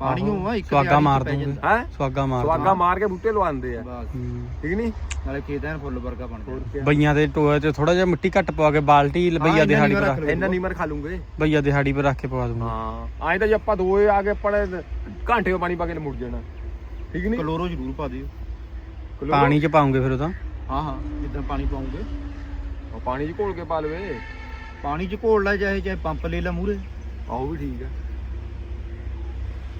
ਪਾਣੀ ਉਹ ਆ ਇੱਕ ਸਵਾਗਾ ਦਿਹਾੜੀ ਚ ਮਾਰ ਪੈ ਦੂੰਗੇ। ਜਾਂਦਾ। ਹੈ? ਸਵਾਗਾ ਮਾਰ ਸਵਾਗਾ ਮਾਰ ਕੇ ਬੂਟੇ ਲਵਾਉਂਦੇ ਆ। ਬਸ। ਹੂੰ। ਠੀਕ ਨਹੀਂ ਨਾਲੇ ਖੇਤ ਐਨ ਫੁੱਲ ਵਰਗਾ ਬਣ ਜਾਂਦਾ ਬਈਆਂ ਦੇ ਟੋਏ ਤੇ ਥੋੜਾ ਜਿਹਾ ਮਿੱਟੀ ਘੱਟ ਪਵਾ ਕੇ ਬਾਲਟੀ ਬਈਆ ਇੰਨਾ ਦਿਹਾੜੀ ਨੀਵਾਂ ਪਰ ਰੱਖ ਲਓ। ਇੰਨਾ ਨੀਮਰ ਖਾ ਲੂੰਗੇ ਬਈਆ ਦਿਹਾੜੀ ਪਰ ਰੱਖ ਕੇ ਪਵਾ ਦੂੰਗਾ। ਹਾਂ ਐਂ ਤਾਂ ਜੇ ਆਪਾਂ ਦੋਏ ਆ ਕੇ ਪੜੇ ਘੰਟੇ ਵਿੱਚ ਪਾਣੀ ਪਾ ਕੇ ਮੁੜ ਜਾਣਾ। ਠੀਕ ਨਹੀਂ ਕਲੋਰੋ ਜ਼ਰੂਰ ਪਾ ਦਿਓ। ਪਾਣੀ ਚ ਪਾਉਂਗੇ ਫਿਰ ਉਹ ਤਾਂ? ਹਾਂ ਹਾਂ ਜਿੱਦਾਂ ਪਾਣੀ ਪਾਉਂਗੇ। ਉਹ ਪਾਣੀ 'ਚ ਘੋਲ ਕੇ ਪਾ ਲਵੇ। ਪਾਣੀ ਚ ਘੋਲ ਲੈ ਚਾਹੇ ਚਾਹੇ ਪੰਪ ਲੈ ਲੈ ਮੂਰੇ ਆਹੋ ਵੀ ਠੀਕ ਆ।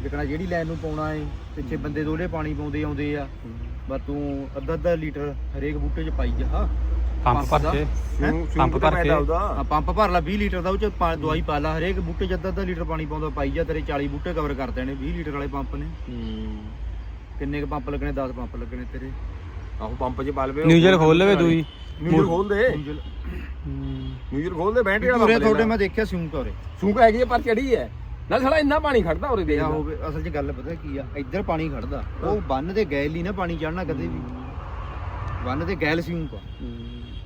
ਜਿਕਣਾ ਜਿਹੜੀ ਲਾਈਨ ਨੂੰ ਪਾਉਣਾ ਏ ਪਿੱਛੇ ਬੰਦੇ ਦੋਲੇ ਪਾਣੀ ਪਾਉਂਦੇ ਆਉਂਦੇ ਆ। ਬਸ ਤੂੰ ਅੱਧਾ ਅੱਧਾ ਲੀਟਰ ਹਰੇਕ ਬੂਟੇ 'ਚ ਪਾਈ ਜਾ। ਹਾਂ ਪੰਪ ਭਰ। ਕੇ? ਪੰਪ ਭਰ ਕੇ। ਆ ਪੰਪ ਭਰ ਲਾ 20 ਲੀਟਰ ਦਾ ਉਹ ਚ ਪਾ- ਦਵਾਈ ਪਾ ਲਾ ਹਰੇਕ ਬੂਟੇ 'ਚ ਅੱਧਾ ਅੱਧਾ ਲੀਟਰ ਪਾਣੀ ਪਾਉਂਦਾ ਪਾਈ ਜਾ ਤੇਰੇ 40 ਬੂਟੇ ਕਵਰ ਕਰ ਦੇਣੇ 20 ਲੀਟਰ ਵਾਲੇ ਪੰਪ ਨੇ। ਕਿੰਨੇ ਕ ਪੰਪ ਲੱਗਣੇ? 10 ਪੰਪ ਲੱਗਣੇ ਤੇਰੇ। ਆਹੋ ਪੰਪ 'ਚ ਪਾ ਲਵੇ ਨਿਊਜ਼ਲ ਖੋਲ ਲਵੇ ਦੂਈ ਨਿਊਜ਼ਲ ਖੋਲ ਦੇ। ਨਿਊਜ਼ਲ ਖੋਲ ਦੇ ਬੈਟਰੀ ਵਾਲਾ ਪੂਰੇ ਪੰਪ ਤੁਹਾਡੇ। ਮੈਂ ਦੇਖਿਆ ਸਿਉਂਕ ਉਰੇ ਸੂਕ ਹੈਗੀ ਆ ਪਰ ਚੜੀ ਹੈ ਨਾਲ ਸਾਲਾ ਇੰਨਾ ਪਾਣੀ ਖੜਦਾ ਉਰੇ ਦੇਖ ਆ ਲਾ। ਹੋਵੇ ਅਸਲ 'ਚ ਗੱਲ ਪਤਾ ਕੀ ਆ ਇੱਧਰ ਪਾਣੀ ਖੜਦਾ ਉਹ ਬੰਨ ਦੇ ਗੈਲ ਨਹੀਂ ਨਾ ਪਾਣੀ ਚੜਨਾ ਕਦੇ ਵੀ। ਬੰਨ ਤੇ ਗੈਲ ਸਿਉਂਕ ਆ।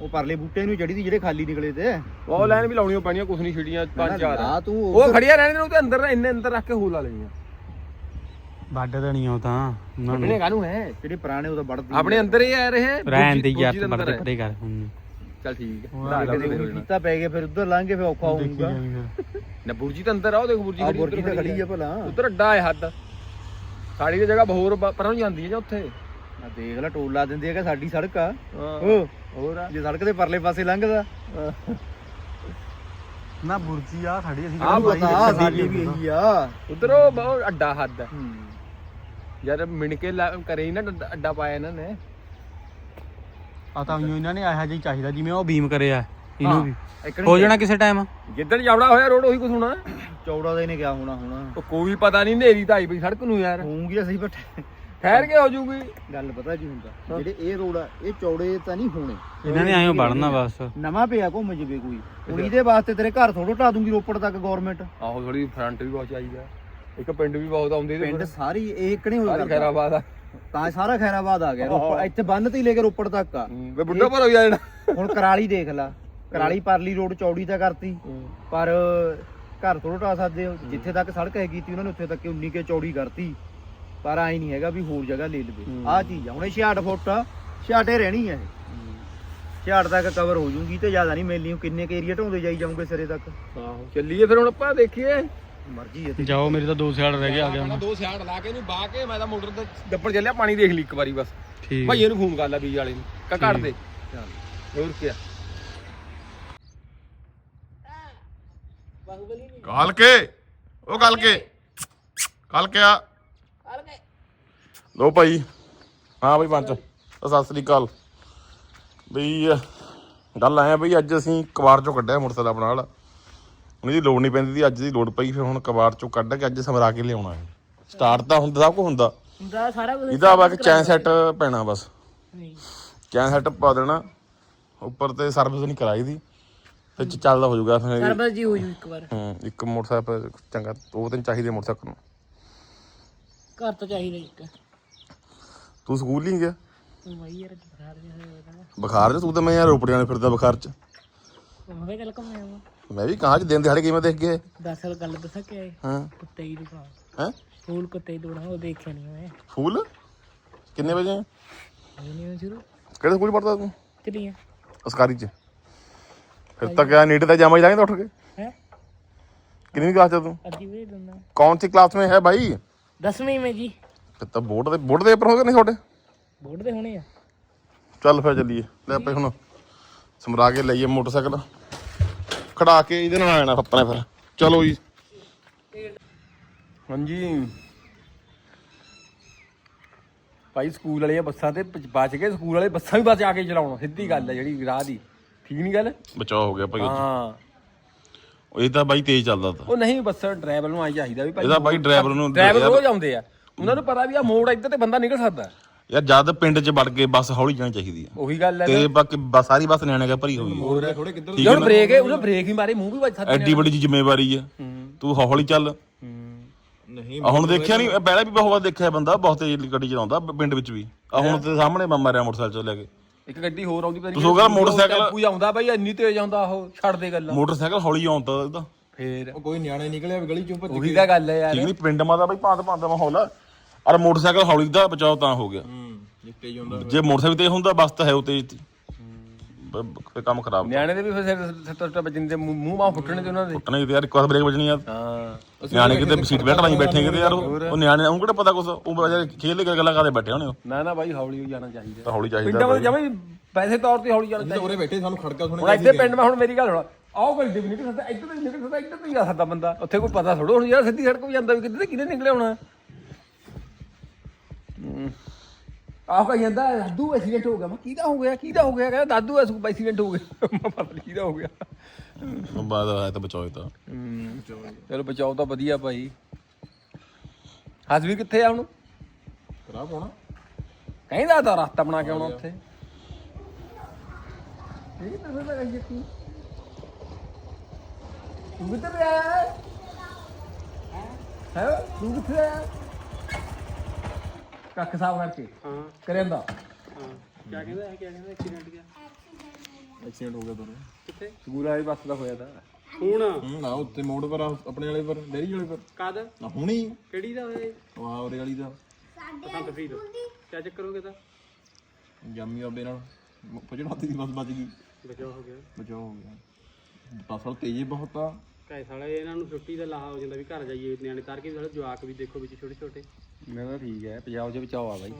ਉਹ ਪਰਲੇ ਬੂਟੇ ਨੂੰ ਜੜੀ ਦੀ ਜਿਹੜੇ ਖਾਲੀ ਨਿਕਲੇ ਤੇ। ਉਹ ਲਾਈਨ ਵੀ ਲਾਉਣੀਆਂ ਪੈਣੀਆਂ ਕੁਛ ਨਹੀਂ ਛਿੜੀਆਂ ਪੰਜ ਚਾਰ। ਆ ਤੂੰ ਉਹ ਖੜੀਆਂ ਰਹਿਣ ਨੂੰ ਤੇ ਅੰਦਰ ਇੰਨੇ ਅੰਦਰ ਰੱਖ ਕੇ ਹੋਲ ਲਾ ਲੈਣੀਆਂ ਵੱਢ ਦੇਣੀਆਂ ਉਹ ਤਾਂ ਉਹਨਾਂ ਨੂੰ। ਕਾਹਨੂੰ ਹੈ ਜਿਹੜੇ ਪੁਰਾਣੇ ਉਹਦਾ ਵੜਦੇ ਆਪਣੇ ਅੰਦਰ ਹੀ ਆ ਰਹੇ ਰਹਿਣ ਦੇ ਯਾਰ ਦੇ ਹੈ। ਪਰੇ ਕਰ ਹੂੰ ਚੱਲ ਠੀਕ ਹੈ। ਹਾਂ, ਕਦੇ ਕੋਈ ਕੀਤਾ ਪੈ ਗਿਆ ਫਿਰ ਉੱਧਰ ਲੰਘੇ ਫਿਰ ਔਖਾ ਹੋਊਗਾ। ਨਾ ਬੁਰਜੀ ਤਾਂ ਅੰਦਰ ਆ ਉਹ ਦੇਖ ਬੁਰਜੀ ਆ ਖੜੀ ਬੁਰਜੀ ਤਾਂ ਖੜੀ ਆ ਭਲਾ। ਉੱਧਰ ਅੱਡਾ ਹੈ ਹੱਦ। ਸਾਡੀ ਦੀ ਜਗ੍ਹਾ ਹੋਰ ਬ- ਪਰਾਂ ਨੂੰ ਜਾਂਦੀ ਹੈ ਜਾਂ ਉੱਥੇ? ਆ ਦੇਖ ਲੈ ਟੋਲ ਲਾ ਦਿੰਦੇ ਆ ਕਿ ਸਾਡੀ ਸੜਕ ਆ। ਹਾਂ। ਓ ਹੋਰ ਆ? ਜੇ ਸੜਕ ਦੇ ਪਰਲੇ ਪਾਸੇ ਲੰਘਦਾ। ਨਾ ਬੁਰਜੀ ਆ ਖੜੀ ਅਸੀਂ ਆਹ ਪਤਾ ਸਾਡੀ ਵੀ ਇਹੀ ਆ। ਉਧਰ ਉਹ ਬਹੁਤ ਅੱਡਾ ਹੱਦ ਹੈ। ਯਾਰ ਮਿਣ ਕੇ ਲਾ- ਕਰੇ ਹੀ ਨਾ ਅੱਡਾ- ਅੱਡਾ ਪਾਇਆ ਇਹਨਾਂ ਨੇ। ਆ ਤਾਂ ਉਈਓ ਇਹਨਾਂ ਨੇ ਆਇਆ ਜੀ ਚਾਹੀਦਾ ਜਿਵੇਂ ਉਹ ਬੀਮ ਕਰਿਆ ਇਹਨੂੰ ਵੀ। ਇੱਕ ਹੋ ਜਾਣਾ ਕਿਸੇ ਟਾਈਮ ਜਿੱਦਣ ਜਾਵੜਾ ਹੋਇਆ ਰੋਡ ਉਹੀ ਕੁਝ ਹੋਣਾ। ਚੌੜਾ ਦੇ ਨੇ ਗਿਆ ਹੋਣਾ ਹੋਣਾ। ਉਹ ਕੋਈ ਪਤਾ ਨਹੀਂ ਨੇਰੀ ਤਾਂ ਆਈ ਪਈ ਸੜਕ ਨੂੰ ਯਾਰ। ਹੋਊਗੀ ਅਸੀਂ ਬਟ ਠਹਿਰ ਕੇ ਹੋ ਜੂਗੀ ਗੱਲ ਪਤਾ ਕੀ ਹੁੰਦਾ ਜਿਹੜੇ ਇਹ ਰੋਡ ਆ ਇਹ ਚੌੜੇ ਤਾਂ ਨਹੀਂ ਹੋਣੇ। ਇਹਨਾਂ ਨੇ ਐਂ ਵੜਨਾ ਬਸ। ਨਵਾਂ ਪਿਆ ਘੁੰਮ ਜਵੇ ਕੋਈ। ਹੁਣ ਇਹਦੇ ਵਾਸਤੇ ਤੇਰੇ ਘਰ ਥੋੜੋ ਢਾ ਦੂੰਗੀ ਰੋਪੜ ਤੱਕ ਗਵਰਨਮੈਂਟ ਆਹੋ ਥੋੜੀ ਫਰੰਟ ਵੀ ਬਹੁਤ ਚਾਹੀਦਾ ਇੱਕ ਪਿੰਡ ਵੀ ਬਹੁਤ ਆਉਂਦੇ ਪਿੰਡ। ਸਾਰੀ ਇਹ ਇੱਕ ਨਹੀਂ ਸਾਰੀ ਹੋਇਆ ਖੈਰਾਬਾਦ ਆ। ਤਾਂ ਸਾਰਾ ਖੈਰਾਬਾਦ ਆ ਗਿਆ ਰੋਪੜ ਇੱਥੇ ਬੰਨ ਤੇ ਹੀ ਲੈ ਕੇ ਰੋਪੜ ਤੱਕ ਆ। ਵੇ ਬੁੱਢਾ ਪਰ ਹੋ ਜਾਣਾ। ਹੁਣ ਕਰਾਲੀ ਦੇਖ ਲਾ ਕਰਾਲੀ ਪਰਲੀ ਰੋਡ ਚੌੜੀ ਤਾਂ ਕਰਤੀ ਪਰ ਘਰ ਥੋੜੋ ਢਾ ਸਕਦੇ ਹੋ ਜਿੱਥੇ ਤੱਕ ਸੜਕ ਹੈਗੀ ਤੀ ਉਹਨਾਂ ਨੇ ਉੱਥੇ ਤੱਕ 19 ਕੇ ਚੌੜੀ ਕਰਤੀ। ਪਰ ਐ ਨਹੀਂ ਹੈਗਾ ਵੀ ਹੋਰ ਜਗ੍ਹਾ ਲੈ ਲਵੇ। ਆਹ ਚੀਜ਼ ਆ ਹੁਣ ਇਹ 66 ਫੁੱਟ ਆ 66 ਰਹਿਣੀ ਆ ਇਹ। 66 ਤੱਕ ਕਵਰ ਹੋ ਜੂਗੀ ਤੇ ਜ਼ਿਆਦਾ ਨਹੀਂ ਮੇਲੀ ਕਿੰਨੇ ਕੇ ਏਰੀਆ ਢਾਉਂਦੇ ਜਾਈ ਜਾਓਗੇ ਸਿਰੇ ਤੱਕ। ਆਹੋ। ਚੱਲੀਏ ਫਿਰ ਹੁਣ ਆਪਾਂ ਦੇਖੀਏ। ਮਰਜ਼ੀ ਹੈ ਜਾਓ ਮੇਰੇ ਤਾਂ ਦੋ ਸਿਆੜ ਰਹਿ ਗਏ ਆ ਗਿਆ ਦੋ ਸਿਆੜ ਲਾ ਕੇ ਇਹਨੂੰ ਬਾਹ ਕੇ ਮੈਂ ਤਾਂ ਮੋਟਰ ਤੇ ਡੱਪੜ ਚੱਲਿਆ ਪਾਣੀ ਦੇਖ ਲਈ ਇੱਕ ਵਾਰੀ ਬਸ। ਠੀਕ। ਭਾਈ ਇਹਨੂੰ ਫੋਨ ਕਰ ਲੈ ਬੀਜ ਵਾਲੇ ਨੂੰ ਕਾ ਕੱਢ ਦੇ। ਹੋਰ ਕੀ ਕਾਲ ਕੇ। ਉਹ ਕਾਲ ਕੇ। ਕਾਲ ਕੇ ਆ। ਲੋ ਭਾਈ। ਹਾਂ ਬਈ ਪੰਚ ਤਾਂ ਸਤਿ ਸ੍ਰੀ ਅਕਾਲ। ਬਈ ਅਹ, ਗੱਲ ਆਇਆ ਬਈ ਅੱਜ ਅਸੀਂ ਕਬਾੜ ਚੋਂ ਕੱਢਿਆ ਮੋਟਰਸਾਈਕਲ ਆਪਣਾ ਵਾਲਾ। ਹੁਣ ਇਹਦੀ ਲੋੜ ਨਹੀਂ ਪੈਂਦੀ ਸੀ ਅੱਜ ਦੀ ਲੋੜ ਪਈ ਫਿਰ ਹੁਣ ਕਬਾੜ ਚੋਂ ਕੱਢ ਕੇ ਅੱਜ ਸਮਰਾ ਕੇ ਲਿਆਉਣਾ ਹੈ ਸਟਾਰਟ ਤਾਂ ਹੁੰਦਾ ਸਭ ਕੁਝ ਹੁੰਦਾ। ਹੁੰਦਾ ਸਾਰਾ ਕੁਝ ਇਹਦਾ ਵਾ ਕਿ ਚੈਨ ਸੈੱਟ ਪੈਣਾ ਬਸ। ਚੈਨ ਸੈੱਟ ਪਾ ਦੇਣਾ ਉੱਪਰ ਤੇ ਸਰਵਿਸ ਨਹੀਂ ਕਰਾਈ ਦੀ ਤੇ ਚ- ਚੱਲਦਾ ਹੋ ਜਾਊਗਾ ਫਿਰ ਇਹ- ਜੀ ਹੋ ਜੂ ਇੱਕ ਵਾਰ। ਹੂੰ ਇੱਕ ਮੋਟਰਸਾਈਕਲ ਚੰਗਾ ਦੋ ਤਿੰਨ ਚਾਹੀਦੇ ਮੋਟਰਸਾਈਕਲ ਨੂੰ। ਘਰ ਤੋਂ ਚਾਹੀਦਾ ਇੱਕ। ਤੂੰ ਸਕੂਲ ਨਹੀਂ ਗਿਆ? ਮੈਂ ਯਾਰ ਬੁਖਾਰ ਜਿਹਾ ਹੋਇਆ ਉਹਦਾ ਬੁਖਾਰ ਚ ਤੂੰ ਤਾਂ ਮੈਂ ਯਾਰ ਰੋਪੜਿਆਂ ਨੇ ਫਿਰਦਾ ਬੁਖਾਰ ਚ। ਮੈਂ ਕਿਹਾ ਚੱਲ ਘੁੰਮਿਆ ਵਾ ਮੈਂ ਵੀ ਕਹਾਂ ਚ ਦਿਨ ਦਿਹਾੜੇ ਕਿਵੇਂ ਦੇਖ ਗਏ ਦਸ ਸਾਲ ਗੱਲ ਦੱਸਾਂ ਕਿ ਆਏ ਹਾਂ ਕੁੱਤੇ ਹੀ ਦੁਕਾਨ ਹੈ ਫੂਲ ਕੁੱਤੇ ਦੀ ਦੁਕਾਨ ਉਹ ਦੇਖਿਆ ਨਹੀਂ ਮੈਂ ਫੂਲ ਕਿੰਨੇ ਵਜੇ ਇਹ ਨਹੀਂ ਸ਼ੁਰੂ ਕਿਹੜੇ ਸਕੂਲ ਪੜਦਾ ਤੂੰ ਚਲੀਏ ਅਸਕਾਰੀ ਚ ਫਿਰ ਤਾਂ ਕਿਆ ਨੀਟ ਦਾ ਜਾਮਾ ਹੀ ਲਾਂਗੇ ਉੱਠ ਕੇ ਹੈ ਕਿੰਨੀ ਕਲਾਸ ਚ ਤੂੰ ਅੱਜ ਵੀ ਦੰਦਾ ਕੌਣ सी क्लास में है भाई ਦਸਵੀਂ में ਜੀ ਫਿਰ ਤਾਂ ਬੋਰਡ ਦੇ ਬੋਰਡ ਦੇ ਪੇਪਰ ਹੋ ਗਏ ਨਹੀਂ ਤੁਹਾਡੇ ਬੋਰਡ ਦੇ ਹੋਣੇ ਆ ਚੱਲ ਫਿਰ ਚੱਲੀਏ ਲੈ ਆਪਾਂ ਹੁਣ ਸਮਰਾ ਕੇ ਲਈਏ ਮੋਟਰਸਾਈਕਲ ਖੜਾ ਕੇ ਇਹਦੇ ਨਾਲ ਆਣਾ ਆਪਣੇ ਫਿਰ। ਚਲੋ ਜੀ। ਹਾਂਜੀ। ਭਾਈ ਸਕੂਲ ਵਾਲੀਆਂ ਬੱਸਾਂ ਤੇ ਬਚ ਗਏ। ਸਕੂਲ ਵਾਲੇ ਬੱਸਾਂ ਵੀ ਬਚ ਆ ਕੇ ਚਲਾਉਣ। ਸਿੱਧੀ ਗੱਲ ਹੈ ਜਿਹੜੀ ਰਾਹ ਦੀ। ਠੀਕ ਨਹੀਂ ਗੱਲ? ਬਚਾਅ ਹੋ ਗਿਆ ਭਾਈ। ਹਾਂ। ਇਹ ਤਾਂ ਬਾਈ ਤੇਜ਼ ਚੱਲਦਾ ਤਾ। ਉਹ ਨਹੀਂ ਬੱਸ ਡਰਾਈਵਰ ਨੂੰ ਆਈ ਚਾਹੀਦਾ ਵੀ ਭਾਈ ਇਹਦਾ ਬਾਈ ਡਰਾਈਵਰ ਨੂੰ ਡਰਾਈਵਰ ਰੋਜ਼ ਆਉਂਦੇ ਆ। ਉਹਨਾਂ ਨੂੰ ਪਤਾ ਵੀ ਆ ਮੋੜ ਇੱਧਰ ਤੇ ਬੰਦਾ ਨਿਕਲ ਸਕਦਾ। ਯਾਰ ਜਦ ਪਿੰਡ 'ਚ ਵੜ ਕੇ ਬੱਸ ਹੌਲੀ ਜਾਣੀ ਚਾਹੀਦੀ ਆ ਉਹੀ ਗੱਲ ਹੈ ਤੇ ਬਾਕੀ ਬੱਸ ਸਾਰੀ ਬੱਸ ਨਿਆਣੇ ਕਾ ਭਰੀ ਹੋਈ ਹੈ। ਥੋੜੇ ਕਿੱਧਰ ਜਦੋਂ? ਬ੍ਰੇਕ ਹੈ ਉਹਨੇ ਬ੍ਰੇਕ ਹੀ ਮਾਰੇ ਮੂੰਹ ਵੀ ਵੱਜ ਸਕਦਾ ਐਡੀ ਵੱਡੀ ਜੀ ਜ਼ਿੰਮੇਵਾਰੀ ਆ। ਤੂੰ ਹੌਲੀ ਚੱਲ। ਨਹੀਂ ਆ ਹੁਣ ਦੇਖਿਆ ਨਹੀਂ ਪਹਿਲਾਂ ਵੀ ਬਹੁਤ ਵਾਰ ਦੇਖਿਆ ਬੰਦਾ ਬਹੁਤ ਤੇਜ਼ ਗੱਡੀ ਚਲਾਉਂਦਾ ਪਿੰਡ ਵਿੱਚ ਵੀ। ਆ ਹੁਣ ਤੇ ਸਾਹਮਣੇ ਮੈਂ ਮਾਰਿਆ ਮੋਟਰਸਾਈਕਲ ਤੋਂ ਲੈ ਕੇ। ਇੱਕ ਗੱਡੀ ਹੋਰ ਆਉਂਦੀ ਪਈ ਤੂੰ ਸੋ ਕਹਿੰਦਾ ਮੋਟਰਸਾਈਕਲ- ਹੀ ਆਉਂਦਾ ਬਾਈ ਇੰਨੀ ਤੇਜ਼ ਆਉਂਦਾ ਉਹ ਛੱਡ ਦੇ ਗੱਲਾਂ। ਮੋਟਰਸਾਈਕਲ ਹੌਲੀ ਆਉਂਦਾ ਇਹਦਾ। ਫੇਰ। ਕੋਈ ਨਿਆਣੇ ਨਿਕਲਿਆ ਗਲੀ ਚੋਂ ਭੱਜ ਉਹੀ ਤਾਂ ਗੱਲ ਹੈ ਯਾਰ। ਠੀਕ ਨਹੀਂ ਪਿੰਡ ਮਾ ਦਾ ਬਈ ਭਾਂਤ ਭਾਂਤ ਦਾ ਮਾਹੌਲ ਆ। ਅਰ ਮੋਟਰਸਾਈਕਲ ਹੌਲੀ ਦਾ ਬਚਾਓ ਤਾਂ ਹੋ ਗਿਆ। ਜਿੱਤੇ ਜਾਂਦਾ ਜੇ ਮੋਟਰਸਾਈਕਲ ਤੇ ਹੁੰਦਾ ਬੱਸ ਤਾਂ ਹੈ ਉਹ ਤੇਜ਼ ਤੀ। ਬ- ਬ- ਫਿਰ ਕੰਮ ਖਰਾਬ ਨਿਆਣੇ ਦੇ ਵੀ ਫਿਰ ਸੱਟਾ ਸੱਟਾ ਵੱਜਣ ਦੇ ਮੂੰਹ ਮੂੰਹ ਮਾਂ ਫੁੱਟਣੇ ਤੇ ਉਹਨਾਂ ਦੇ। ਨਹੀਂ ਤੇ ਯਾਰ ਇੱਕ ਵਾਰ ਬ੍ਰੇਕ ਵੱਜਣੀ ਆ। ਹਾਂ ਨਿਆਣੇ ਕਿਤੇ ਸੀਟ ਬੈਲਟ ਲਾਈ ਬੈਠੇ ਕਿਤੇ ਯਾਰ ਉਹ ਉਹ ਨਿਆਣੇ ਨੂੰ ਕਿਹੜਾ ਪਤਾ ਕੁਛ ਉਹ ਬਾਜਾ ਖੇਲ ਕੇ ਗੱਲਾਂ ਕਰਦੇ ਬੈਠੇ ਹੋਣੇ ਉਹ। ਨਾ ਨਾ ਬਾਈ ਹੌਲੀ ਹੋ ਜਾਣਾ ਚਾਹੀਦਾ। ਤਾਂ ਹੌਲੀ ਚਾਹੀਦਾ ਪਿੰਡਾਂ ਵਿੱਚ ਜਮਾ ਪੈਸੇ ਤੌਰ ਤੇ ਹੌਲੀ ਜਾਣਾ ਚਾਹੀਦਾ। ਉਰੇ ਬੈਠੇ ਸਾਨੂੰ ਖੜਕਾ ਸੁਣੇ ਹੁਣ ਇੱਥੇ ਪਿੰਡ ਮੈਂ ਹੁਣ ਮੇਰੀ ਗੱਲ ਸੁਣਾ। ਆਓ ਗੱਡੀ ਵੀ ਨਿਕਲ ਸਕਦਾ ਇੱਧਰ ਤੋਂ ਨਿਕਲ ਸਕਦਾ ਇੱਧਰ ਤੋਂ ਆ ਸਕਦਾ ਬੰਦਾ। ਉੱਥੇ ਕੋਈ ਪਤਾ ਥੋੜੋ ਹੁਣ ਯਾਰ ਸਿੱਧੀ ਸੜਕ ਵੀ ਜਾਂਦਾ ਵੀ ਕਿੱਧਰ ਤੇ ਕਿਹਨੇ ਨਿਕਲਿਆ ਹੋਣਾ। ਆਹ ਕਹੀ ਜਾਂਦਾ ਦਾਦੂ ਐਕਸੀਡੈਂਟ ਹੋ ਗਿਆ। ਮੈਂ ਕਿਹਦਾ ਹੋ ਗਿਆ? ਕਿਹਦਾ ਹੋ ਗਿਆ? ਕਹਿੰਦਾ ਦਾਦੂ ਐਕਸੀਡੈਂਟ ਹੋ ਗਿਆ। ਮੈਂ ਪਤਾ ਨਹੀਂ ਕਿਹਦਾ ਹੋ ਗਿਆ? ਬਾਅਦ ਆਇਆ ਤਾਂ ਬਚਾਓ ਤਾਂ। ਹੂੰ ਚਲੋ ਬਚਾਓ ਤਾਂ ਵਧੀਆ ਭਾਈ। ਹਸਵੀ ਕਿੱਥੇ ਆ ਹੁਣ? ਕਰਾ ਪਾਉਣਾ ਕਹਿੰਦਾ ਤਾਂ ਰਸਤਾ ਬਣਾ ਕੇ ਆਉਣਾ ਉੱਥੇ। ਇਹ ਤਾਂ ਫਿਰ ਤੂੰ ਤੂੰ ਕਿੱਥੇ ਆਇਆ? ਹੈ ਹੈ? ਤੂੰ ਕਿੱਥੇ ਆਇਆ? ਕੱਖ ਸਾਫ਼ ਕਰਕੇ ਹਾਂ ਕਰੇਂਦਾ ਕਿਆ ਕਹਿੰਦਾ ਹੈ ਕਿਆ ਕਹਿੰਦਾ ਐਕਸੀਡੈਂਟ ਗਿਆ ਐਕਸੀਡੈਂਟ ਹੋ ਗਿਆ ਦੋਨੋਂ। ਕਿੱਥੇ? ਸਕੂਲ ਵਾਲੀ ਬੱਸ ਦਾ ਹੋਇਆ ਤਾਂ। ਹੁਣ? ਹੂੰ ਨਾ ਉੱਤੇ ਮੋੜ ਪਰ ਆ, ਆਪਣੇ ਵਾਲੇ ਪਰ ਡੇਰੀ ਵਾਲੇ ਪਰ। ਕਦ ਨਾ ਹੁਣੀ ਕਿਹੜੀ ਦਾ ਹੋਇਆ ਵਾਹ ਉਹਦੇ ਵਾਲੀ ਦਾ। ਪਸੰਦ ਫਰੀਦ ਕਿਆ ਚੱਕਰ ਹੋ ਗਿਆ ਤਾਂ? ਜੰਮੀ ਆਪਦੇ ਨਾਲ। ਪਜਣਾ ਦੀ ਬਸ ਬਚ ਗਈ। ਬਚਾਓ ਹੋ ਗਿਆ। ਬਚਾਓ ਹੋ ਗਿਆ। ਬਸ ਵਾਲ ਤੇਜ਼ੇ ਬਹੁਤ ਆ। ਕਾਇ ਸਾਲੇ ਇਹਨਾਂ ਨੂੰ ਛੁੱਟੀ ਦਾ ਲਾਹਾ ਹੋ ਜਾਂਦਾ ਵੀ ਘਰ ਜਾਈਏ। ਨਿਆਣੇ ਤਾਰ ਕੇ ਸਾਲੇ ਜਵਾਕ ਵੀ ਦੇਖੋ ਵਿੱਚ ਛੋਟੇ ਛੋਟੇ ਮੈਂ ਤਾਂ ਠੀਕ ਹੈ ਪੰਜਾਬ 'ਚ ਬਚਾਓ ਆ ਬਾਈ।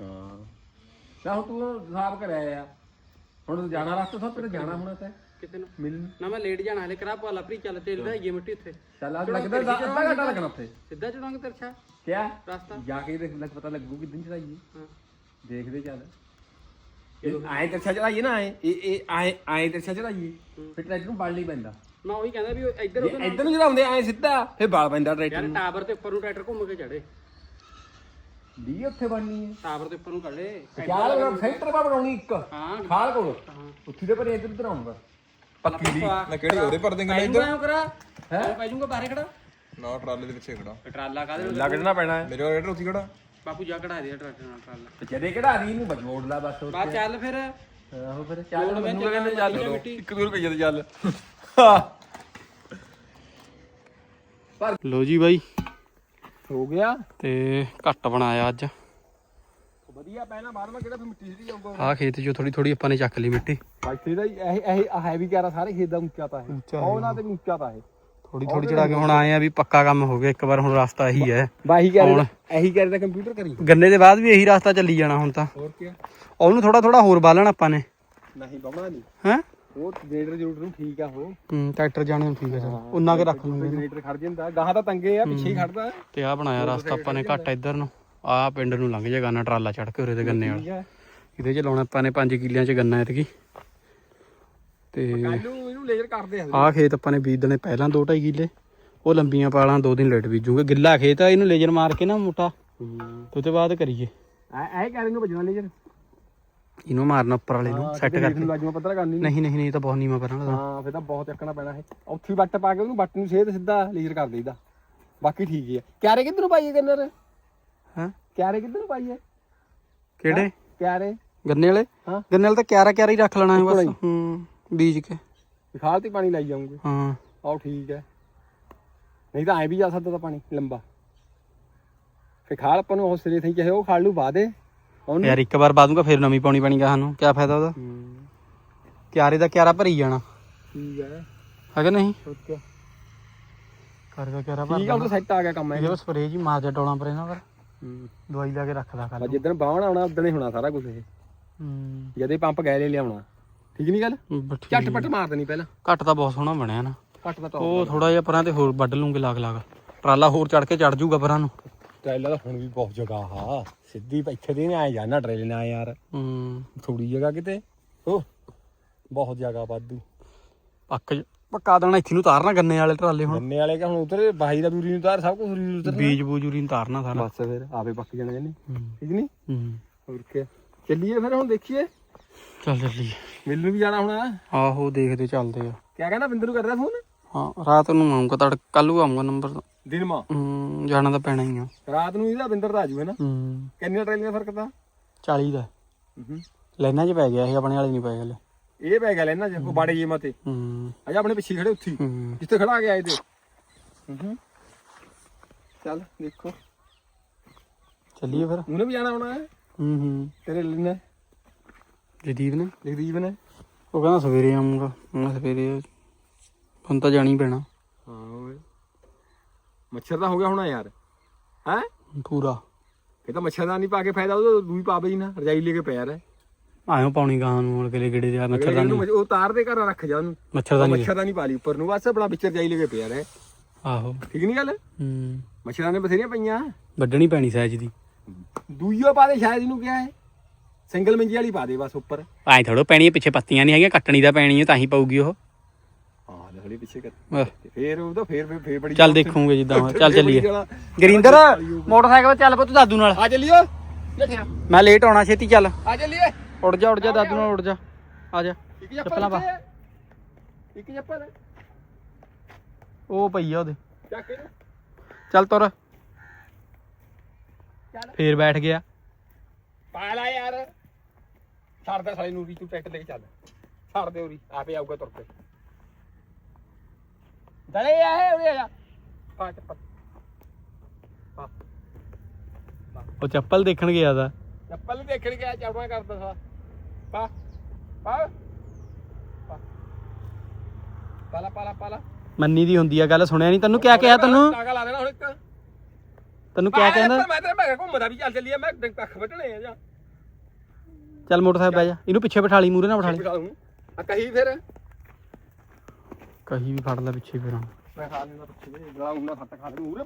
ਹਾਂ। ਹੁਣ ਤੂੰ ਸਾਫ਼ ਕਰਿਆ ਆ। ਹੁਣ ਜਾਣਾ ਰਸਤਾ ਸਭ ਤੇ ਜਾਣਾ ਹੋਣਾ ਤੈ। ਕਿਤੇ ਨੂੰ। ਮਿਲਣ। ਨਾ ਮੈਂ ਲੇਟ ਜਾਣਾ ਹਲੇ ਕਰਾ ਪਾਲਾ ਭਰੀ ਚੱਲ ਤੇ ਲੈ ਮਿੱਟੀ ਉੱਥੇ। ਚੱਲ ਆ ਲੱਗਦਾ ਅੱਧਾ ਘੰਟਾ ਲੱਗਣਾ ਉੱਥੇ। ਸਿੱਧਾ ਚੜਾਂਗੇ ਤਿਰਛਾ ਕਿਆ? ਰਸਤਾ। ਜਾ ਕੇ ਦੇਖ ਲੱਗ ਪਤਾ ਲੱਗੂ ਕਿਦਾਂ ਚੜਾਈਏ ਹਾਂ। ਦੇਖਦੇ ਚੱਲ। ਆਏ ਤੇ ਚੜਾਈਏ ਨਾ ਆਏ। ਇਹ ਇਹ ਆਏ ਆਏ ਤੇ ਚੜਾਈਏ ਫਿਰ ਟਰੈਕਟਰ ਨੂੰ ਬਲ ਨਹੀਂ ਪੈਂਦਾ। ਮੈਂ ਉਹੀ ਕਹਿੰਦਾ ਵੀ ਇੱਧਰ ਉੱਧਰ ਇੱਧਰ ਨੂੰ ਚੜਾਉਂਦੇ ਆਏ ਸਿੱਧਾ ਫਿਰ ਬਲ ਪੈਂਦਾ ਟਰੈਕਟਰ ਯਾਰ ਨੂੰ। ਟਾਵਰ ਤੇ ਉੱਪਰ ਨੂੰ ਟਰੈਕਟਰ ਘੁੰਮ ਕੇ ਚੜੇ ਦੀ ਉੱਥੇ ਬਣਨੀ ਹੈ। ਟਾਵਰ ਦੇ ਉੱਪਰ ਨੂੰ ਕੱਢੇ ਚਾਲ ਸੈਂਟਰ ਪਾ ਬਣਾਉਣੀ ਇੱਕ। ਹਾਂ। ਖਾਲ ਕੋਲ। ਉੱਥੇ ਦੇ ਪਰ ਇੱਧਰ ਉੱਧਰ ਆਉਂਗਾ। ਪੱਕੀ ਦੀ ਮੈਂ ਕਿਹੜੀ ਉਹਦੇ ਪਰ ਦੇਂਗਾ ਜੂਗਾ ਕਰਾ। ਹੈ? ਪੈ ਜੂਗਾ ਬਾਹਰੇ ਖੜਾ। ਨਾ ਟਰਾਲੇ ਦੇ ਪਿੱਛੇ ਖੜਾ। ਟਰਾਲਾ ਕਾਦੇ ਲੱਗਣਾ ਪੈਣਾ ਹੈ। ਮੇਰੇ ਰੇਡਰ ਉੱਥੇ ਖੜਾ। ਬਾਪੂ ਜਾ ਕਢਾ ਦੇ ਟਰੈਕਟਰ ਨਾਲ ਟਰਾਲਾ। ਤੇ ਜਦੇ ਕਿਹੜਾ ਦੀ ਇਹਨੂੰ ਬਜੋੜ ਲਾ ਬਸ ਬਾ ਚੱਲ ਫਿਰ। ਆਹੋ ਫਿਰ। ਚੱਲ ਮੈਨੂੰ ਕਹਿੰਦੇ ਚੱਲ। ਮਿੱਟੀ ਇੱਕ ਦੂਰ ਪਈ ਤੇ ਚੱਲ। ਲੋ ਜੀ ਬਾਈ। ਹੋ ਗਿਆ। ਤੇ ਘੱਟ ਬਣਾਇਆ ਅੱਜ। ਵਧੀਆ ਪਹਿਲਾਂ ਬਾਅਦ ਕਿਹੜਾ ਫਿਰ ਮਿੱਟੀ ਸਿੱਟੀ ਜਾਊਗਾ ਆਹ ਖੇਤ 'ਚੋਂ ਥੋੜੀ ਥੋੜੀ ਆਪਾਂ ਨੇ ਚੱਕ ਲਈ ਮਿੱਟੀ। ਬਾਕੀ ਦਾ ਇਹ ਇਹ ਹੈ ਵੀ ਕਹਿ ਸਾਰੇ ਖੇਤ ਦਾ ਉੱਚਾ ਤਾਂ ਹੈ ਉਹ ਨਾ ਤੇ ਵੀ ਉੱਚਾ ਤਾਂ ਹੈ ਥੋੜੀ ਥੋੜੀ ਚੜਾ ਕੇ ਹੁਣ ਆਏ ਆ ਵੀ ਪੱਕਾ ਕੰਮ ਹੋ ਗਿਆ ਇੱਕ ਵਾਰ ਹੁਣ ਰਸਤਾ ਇਹੀ ਹੈ। ਬਾਹੀ ਹੁਣ। ਇਹੀ ਕਹਿ ਰਿਹਾ ਕੰਪਿਊਟਰ ਕਰੀ। ਗੰਨੇ ਦੇ ਬਾਅਦ ਵੀ ਇਹੀ ਰਸਤਾ ਚੱਲੀ ਜਾਣਾ ਹੁਣ ਤਾਂ। ਹੋਰ ਕੀ ਉਹਨੂੰ ਥੋੜਾ ਥੋੜਾ ਹੋਰ ਬਾਲਣ ਆਪਾਂ ਨੇ। ਨਹੀਂ ਬਾਬਾ ਨਹੀਂ। ਹੈ? ਉਹ ਜਨਰੇਟਰ ਜੂਟਰ ਨੂੰ ਠੀਕ ਆ ਉਹ। ਟਰੈਕਟਰ ਜਾਣੇ ਨੂੰ ਠੀਕ ਹੈ ਚਲ ਉਨਾ ਕੇ ਰੱਖ ਲੂੰਗੇ ਜਨਰੇਟਰ ਖੜ ਜਾਂਦਾ। ਗਾਹਾਂ ਤਾਂ ਤੰਗੇ ਆ ਪਿੱਛੇ ਹੀ ਖੜਦਾ ਤੇ ਆਹ ਬਣਾਇਆ ਰਸਤਾ ਆਪਾਂ ਨੇ ਘੱਟ ਇੱਧਰ ਨੂੰ। ਆਹ ਪਿੰਡ ਨੂੰ ਲੰਘ ਜਾਏਗਾ ਨਾ ਟਰਾਲਾ ਚੜ ਕੇ ਉਰੇ ਤੇ ਗੰਨੇ ਵਾਲਾ ਠੀਕ ਆ। ਇਹਦੇ ਚ ਲਾਉਣਾ ਆਪਾਂ ਨੇ 5 ਕਿੱਲਿਆਂ ਚ ਗੰਨਾ ਐਤਕੀ। ਤੇ ਕੱਲੂ ਇਹਨੂੰ ਲੇਜ਼ਰ ਕਰਦੇ ਆ। ਆਹ ਖੇਤ ਆਪਾਂ ਨੇ ਬੀਜ ਦੇਣੇ ਪਹਿਲਾਂ 2.5 ਕਿੱਲੇ। ਉਹ ਲੰਬੀਆਂ ਪਾਲਾਂ ਦੋ ਦਿਨ ਲੇਟ ਬੀਜੂਗੇ। ਗਿੱਲਾ ਖੇਤ ਆ ਇਹਨੂੰ ਲੇਜ਼ਰ ਮਾਰ ਕੇ ਨਾ ਮੋਟਾ। ਤੇ ਉਹਦੇ ਬਾਅਦ ਕਰੀਏ। ਐ ਐ ਕਹਿ ਰਹੇ ਨੂੰ ਭਜਣਾ ਲੇਜ਼ਰ ਇਹਨੂੰ ਮਾਰਨਾ ਉੱਪਰ ਵਾਲੇ ਨੂੰ ਸੈੱਟ ਕਰਕੇ। ਕਰਨੀ ਨਹੀਂ। ਨਹੀਂ ਨਹੀਂ ਇਹ ਤਾਂ ਬਹੁਤ ਨੀਵਾ ਪਰਾਂ ਵਾਲਾ। ਹਾਂ ਫਿਰ ਤਾਂ ਬਹੁਤ ਚੱਕਣਾ ਪੈਣਾ ਹੈ ਉੱਥੇ ਵੱਟ ਪਾ ਕੇ ਉਹਨੂੰ ਵੱਟ ਨੂੰ ਸੇਧ ਸਿੱਧਾ ਲੇਜ਼ਰ ਕਰ ਦੇਈਦਾ। ਬਾਕੀ ਠੀਕ ਹੀ ਆ। ਕਿਆਰੇ ਕਿੱਧਰ ਨੂੰ ਪਾਈਏ ਗੰਨਰ ਹਾਂ? ਕਿਆਰੇ ਕਿੱਧਰ ਨੂੰ ਪਾਈਏ? ਕਿਹੜੇ? ਕਿਆਰੇ। ਗੰਨੇ ਵਾਲੇ? ਹਾਂ। ਗੰਨੇ ਵਾਲੇ ਤਾਂ ਕਿਆਰਾ ਕਿਆਰਾ ਹੀ ਰੱਖ ਲੈਣਾ ਹੈ ਬਸ। ਹੀ। ਬੀਜ ਕੇ। ਖਾਲ ਤੇ ਪਾਣੀ ਲਾਈ ਜਾਉਂਗੇ ਹਾਂ। ਆਓ ਠੀਕ ਹੈ। ਨਹੀਂ ਤਾਂ ਐ ਵੀ ਜਾ ਸਕਦਾ ਤਾਂ ਪਾਣੀ ਲੰਬਾ। ਫੇ ਖਾਲ ਆਪਾਂ ਨੂੰ ਉਹ ਸਿਰੇ ਥਈ ਚਾਹੇ ਉਹ ਖਾਲ ਨੂੰ ਉਹਨੂੰ? ਯਾਰ ਇੱਕ ਵਾਰ ਪਾ ਦੂੰਗਾ ਫਿਰ ਨਵੀਂ ਪਾਉਣੀ ਪੈਣੀ ਗਾਹਾਂ ਨੂੰ ਕੀ ਫਾਇਦਾ ਉਹਦਾ? ਹੂੰ, ਕਿਆਰੇ ਦਾ ਕਿਆਰਾ ਭਰੀ ਜਾਣਾ। ਠੀਕ ਹੈ ਹੈਗਾ ਨਹੀਂ? ਓਕੇ ਕਿਆਰੇ ਦਾ ਕਿਆਰਾ ਭਰ ਠੀਕ ਆ ਉਹ ਤਾਂ ਸੈੱਟ ਆ ਗਿਆ ਕੰਮ ਹੈ ਇਹ ਸਪਰੇਅ ਜੀ ਮਾਰ ਜਾ ਡੋਲਾਂ ਪਰ ਇਹਨਾਂ ਪਰ ਹੂੰ। ਦਵਾਈ ਲਾ ਕੇ ਰੱਖਦਾ ਕੱਲ ਜਿੱਦਣ ਬਾਹਣ ਆਉਣਾ ਉਦੋਂ ਹੀ ਹੋਣਾ ਸਾਰਾ ਕੁਝ ਇਹ। ਹੂੰ। ਜਦੇ ਪੰਪ ਗਏ ਲੈ ਲਿਆਉਣਾ। ਠੀਕ ਨਹੀਂ ਗੱਲ? ਬਸ ਠੀਕ। ਝਟਪਟ ਮਾਰ ਦੇਣੀ ਪਹਿਲਾਂ। ਘੱਟ ਤਾਂ ਬਹੁਤ ਸੋਹਣਾ ਬਣਿਆ ਨਾ। ਘੱਟ ਦਾ ਉਹ ਥੋੜਾ ਜਿਹਾ ਪਰਾਂ ਤੇ ਹੋਰ ਵੱਢ ਲੂੰਗੇ ਲਾਗ ਲਾਗ ਟਰਾਲਾ ਹੋਰ ਚੜ ਕੇ ਚੜ ਪਰਾਂ ਨੂੰ। ਟ੍ਰੇਲਰ ਤਾਂ ਹੁਣ ਵੀ ਬਹੁਤ ਜਗ੍ਹਾ ਹਾ ਸਿੱਧੀ ਇੱਥੇ ਦੀ ਨਹੀਂ ਆਏ ਜਾਣਾ ਟ੍ਰੇਲ ਨਾਲ ਯਾਰ। ਹੂੰ। ਥੋੜੀ ਜਗ੍ਹਾ ਕਿਤੇ। ਉਹ ਬਹੁਤ ਜਗ੍ਹਾ ਵਾਧੂ। ਪੱਕ ਪੱਕਾ ਦੇਣਾ ਇੱਥੇ ਨੂੰ ਤਾਰਨਾ ਗੰਨੇ ਵਾਲੇ ਟਰਾਲੇ ਹੁਣ। ਗੰਨੇ ਵਾਲੇ ਕਾ ਹੁਣ ਉਤਰੇ? ਬਾਹੀ ਦਾ ਦੂਰੀ ਨੂੰ ਤਾਰ ਸਭ ਕੁਝ ਦੂਰੀ ਨੂੰ ਉਤਰ ਬੀਜ ਬੂਜੂਰੀ ਨੂੰ ਤਾਰਨਾ ਸਾਰਾ। ਬਸ ਫਿਰ ਆਪੇ ਪੱਕ ਜਾਣੇ ਨੇ। ਹੂੰ। ਠੀਕ ਨਹੀਂ ਹੂੰ। ਹੋਰ ਕੀ ਚੱਲੀਏ ਫਿਰ ਹੁਣ ਦੇਖੀਏ। ਚੱਲ ਚੱਲੀਏ। ਮਿਲ ਨੂੰ ਵੀ ਜਾਣਾ ਹੋਣਾ। ਆਹੋ ਦੇਖਦੇ ਚੱਲਦੇ ਆ। ਕਿਆ ਕਹਿੰਦਾ ਬਿੰਦਰ ਨੂੰ ਕਰਦਾ ਫੋਨ? ਹਾਂ ਰਾਤ ਨੂੰ ਆਉਂਗਾ ਤੜ ਕੱਲ ਨੂੰ ਆਉਂਗਾ ਨੰਬਰ। ਦਿਨ ਮਾ। ਹੂੰ ਜਾਣਾ ਤਾਂ ਪੈਣਾ ਹੀ ਆ। ਰਾਤ ਨੂੰ ਇਹਦਾ ਬਿੰਦਰ ਦਾ ਆਜੂ ਹੈ ਨਾ। ਹੂੰ। ਕਿੰਨੀਆਂ ਟ੍ਰੇਲੀਆਂ ਫ਼ਰਕ ਤਾਂ? 40 ਦਾ। ਹੂੰ। ਲਾਈਨਾਂ 'ਚ ਪੈ ਗਿਆ ਇਹ ਆਪਣੇ ਵਾਲੇ ਨਹੀਂ ਪੈ ਗਏ ਇਹ ਪੈ ਗਿਆ ਲੈਣਾ ਜੇ ਉਹ ਬਾੜੇ ਜੇ ਮਤੇ ਹੂੰ। ਅਜਾ ਆਪਣੇ ਪਿੱਛੇ ਖੜੇ ਉੱਥੀ ਹੂੰ। ਜਿੱਥੇ ਖੜਾ ਗਿਆ ਇਹਦੇ। ਹੂੰ। ਚੱਲ ਦੇਖੋ। ਚੱਲੀਏ ਫਿਰ। ਉਹਨੇ ਵੀ ਜਾਣਾ ਹੋਣਾ ਹੈ। ਹੂੰ ਹੂੰ। ਤੇਰੇ ਲੈਣਾ ਜਦੀਪ ਨੇ? ਜਗਦੀਪ ਨੇ। ਉਹ ਕਹਿੰਦਾ ਸਵੇਰੇ ਆਉਂਗਾ ਮੈਂ ਸਵੇਰੇ ਹੁਣ ਤਾਂ ਜਾਣੀ ਪੈਣਾ। ਹਾਂ ਓਏ। ਮੱਛਰ ਦਾ ਹੋ ਗਿਆ ਹੋਣਾ ਯਾਰ। ਹੈ? ਪੂਰਾ। ਇਹ ਤਾਂ ਮੱਛਰਦਾਨੀ ਪਾ ਕੇ ਫਾਇਦਾ ਉਹ ਦੂਈ ਪਾਵੇ ਹੀ ਨਾ ਰਜਾਈ ਲੈ ਕੇ ਪਿਆ ਰਹਿ। ਆਇਓ ਪਾਉਣੀ ਗਾਂ ਨੂੰ ਮੁੜ ਕੇ ਲੈ ਗੇੜੇ ਦੇ ਅਗਲੇ ਮੱਛਰਦਾਨੀ ਨੂੰ ਉਹ ਤਾਰ ਦੇ ਘਰ ਰੱਖ ਜਾ ਉਹਨੂੰ। ਮੱਛਰਦਾਨੀ ਦੇ। ਮੱਛਰਦਾਨੀ ਪਾ ਲਈ ਉੱਪਰ ਨੂੰ ਬਸ ਆਪਣਾ ਵਿੱਚ ਰਜਾਈ ਲੈ ਕੇ ਪਿਆ ਰਹਿ। ਆਹੋ। ਠੀਕ ਨਹੀਂ ਗੱਲ? ਹੂੰ। ਮੱਛਰਾਂ ਬਥੇਰੀਆਂ ਪਈਆਂ। ਵੱਢਣੀ ਪੈਣੀ ਸਾਈਜ਼ ਦੀ। ਦੂਈਓ ਪਾ ਦੇ ਸ਼ਾਇਦ ਇਹਨੂੰ ਕਿਹਾ ਹੈ? ਸਿੰਗਲ ਮੰਜੀ ਵਾਲੀ ਪਾ ਦੇ ਬਸ ਉੱਪਰ। ਐ ਥੋੜੋ ਪੈਣੀ ਪਿੱਛੇ ਪੱਤੀਆਂ ਨਹੀਂ ਹੈਗੀਆਂ ਕੱਟਣੀ ਤਾਂ ਪੈਣੀ ਹੈ ਤਾਂ ਹੀ ਪਊਗੀ ਉਹ। ਥੋੜੀ ਪਿੱਛੇ ਕਰ। ਆਹ, ਤੇ ਫੇਰ ਉਹਦਾ ਫੇਰ ਫੇਰ ਫੇਰ ਬੜੀ ਚੱਲ ਦੇਖੂਗੇ ਜਿੱਦਾਂ ਹੋਇਆ। ਚੱਲ ਫੇਰ ਬੜੀ ਚੱਲੀਏ। ਜਗ੍ਹਾ। ਗਰਿੰਦਰ ਮੋਟਰਸਾਈਕਲ ਤੇ ਚੱਲ ਪੁੱਤ ਦਾਦੂ ਨਾਲ। ਆ ਚੱਲੀਓ ਦੇਖਿਆ। ਮੈਂ ਲੇਟ ਆਉਣਾ ਛੇਤੀ ਚੱਲ। ਆ ਚੱਲੀਏ। ਉੱਡ ਜਾ ਉੱਡ ਜਾ ਦਾਦੂ ਨਾਲ ਉੱਡ ਜਾ। ਆ ਜਾ। ਇੱਕ ਚੱਪਲ ਚੱਪਲਾਂ ਪਾ। ਇੱਥੇ। ਇੱਕ ਚੱਪਲ। ਉਹ ਪਈ ਆ ਉਹਦੇ। ਚੱਕ ਇਹਨੂੰ। ਚੱਲ ਤੁਰ। ਫੇਰ ਬੈਠ ਗਿਆ। ਪਾ ਲੈ ਯਾਰ। ਛੱਡ ਦੇ ਸਾਲੇ ਨੂੰ ਵੀ ਤੂੰ ਟਰੈਕਟਰ ਲੈ ਕੇ ਚੱਲ। ਛੱਡ ਦੇ ਉਰੀ। ਆਪੇ ਆਊਗਾ ਤੁਰ ਕੇ। ਦਲੇ ਆ ਹੈ ਉਰੇ ਆ ਜਾ। ਪਾ ਚੱਪਲ। ਪਾ। ਉਹ ਚੱਪਲ ਦੇਖਣ ਗਿਆ ਦਾ ਚੱਪਲ ਦੇਖਣ ਗਿਆ ਚੌੜਾ ਕਰਦਾ ਸਾ ਪਾ। ਪਾ। ਪਾ। ਪਾਲਾ ਪਾਲਾ ਪਾਲਾ। ਮੰਨੀ ਦੀ ਹੁੰਦੀ ਆ ਗੱਲ ਸੁਣਿਆ ਨਹੀਂ ਤੈਨੂੰ ਕਿਆ ਕਿਹਾ ਤੈਨੂੰ? ਟਾਗਾ ਲਾ ਦੇਣਾ ਹੁਣ ਇੱਕ। ਤੈਨੂੰ ਕਿਆ ਕਹਿੰਦਾ? ਮੈਂ ਤੇਰੇ ਮੈਂ ਘੁੰਮਦਾ ਵੀ ਚੱਲ ਚੱਲੀਏ ਮੈਂ ਕੱਖ ਵੱਢਣੇ ਆ ਜਾ। ਚੱਲ ਮੋਟਰਸਾਈਕਲ ਬਹਿ ਜਾ। ਇਹਨੂੰ ਪਿੱਛੇ ਬਿਠਾ ਲਈ ਮੂਰੇ ਨਾ ਬਿਠਾ ਲਈ। ਆ ਕਹੀ ਫਿਰ। ਕਹੀ ਵੀ ਫੜ ਲੈ ਪਿੱਛੇ ਫਿਰ ਮੈਂ ਖਾ ਲੈਂਦਾ ਪਿੱਛੇ। ਦੇ ਗਲਾ ਉਹਨਾਂ ਫੱਟ ਖਾ ਲੈ ਮੂਰੇ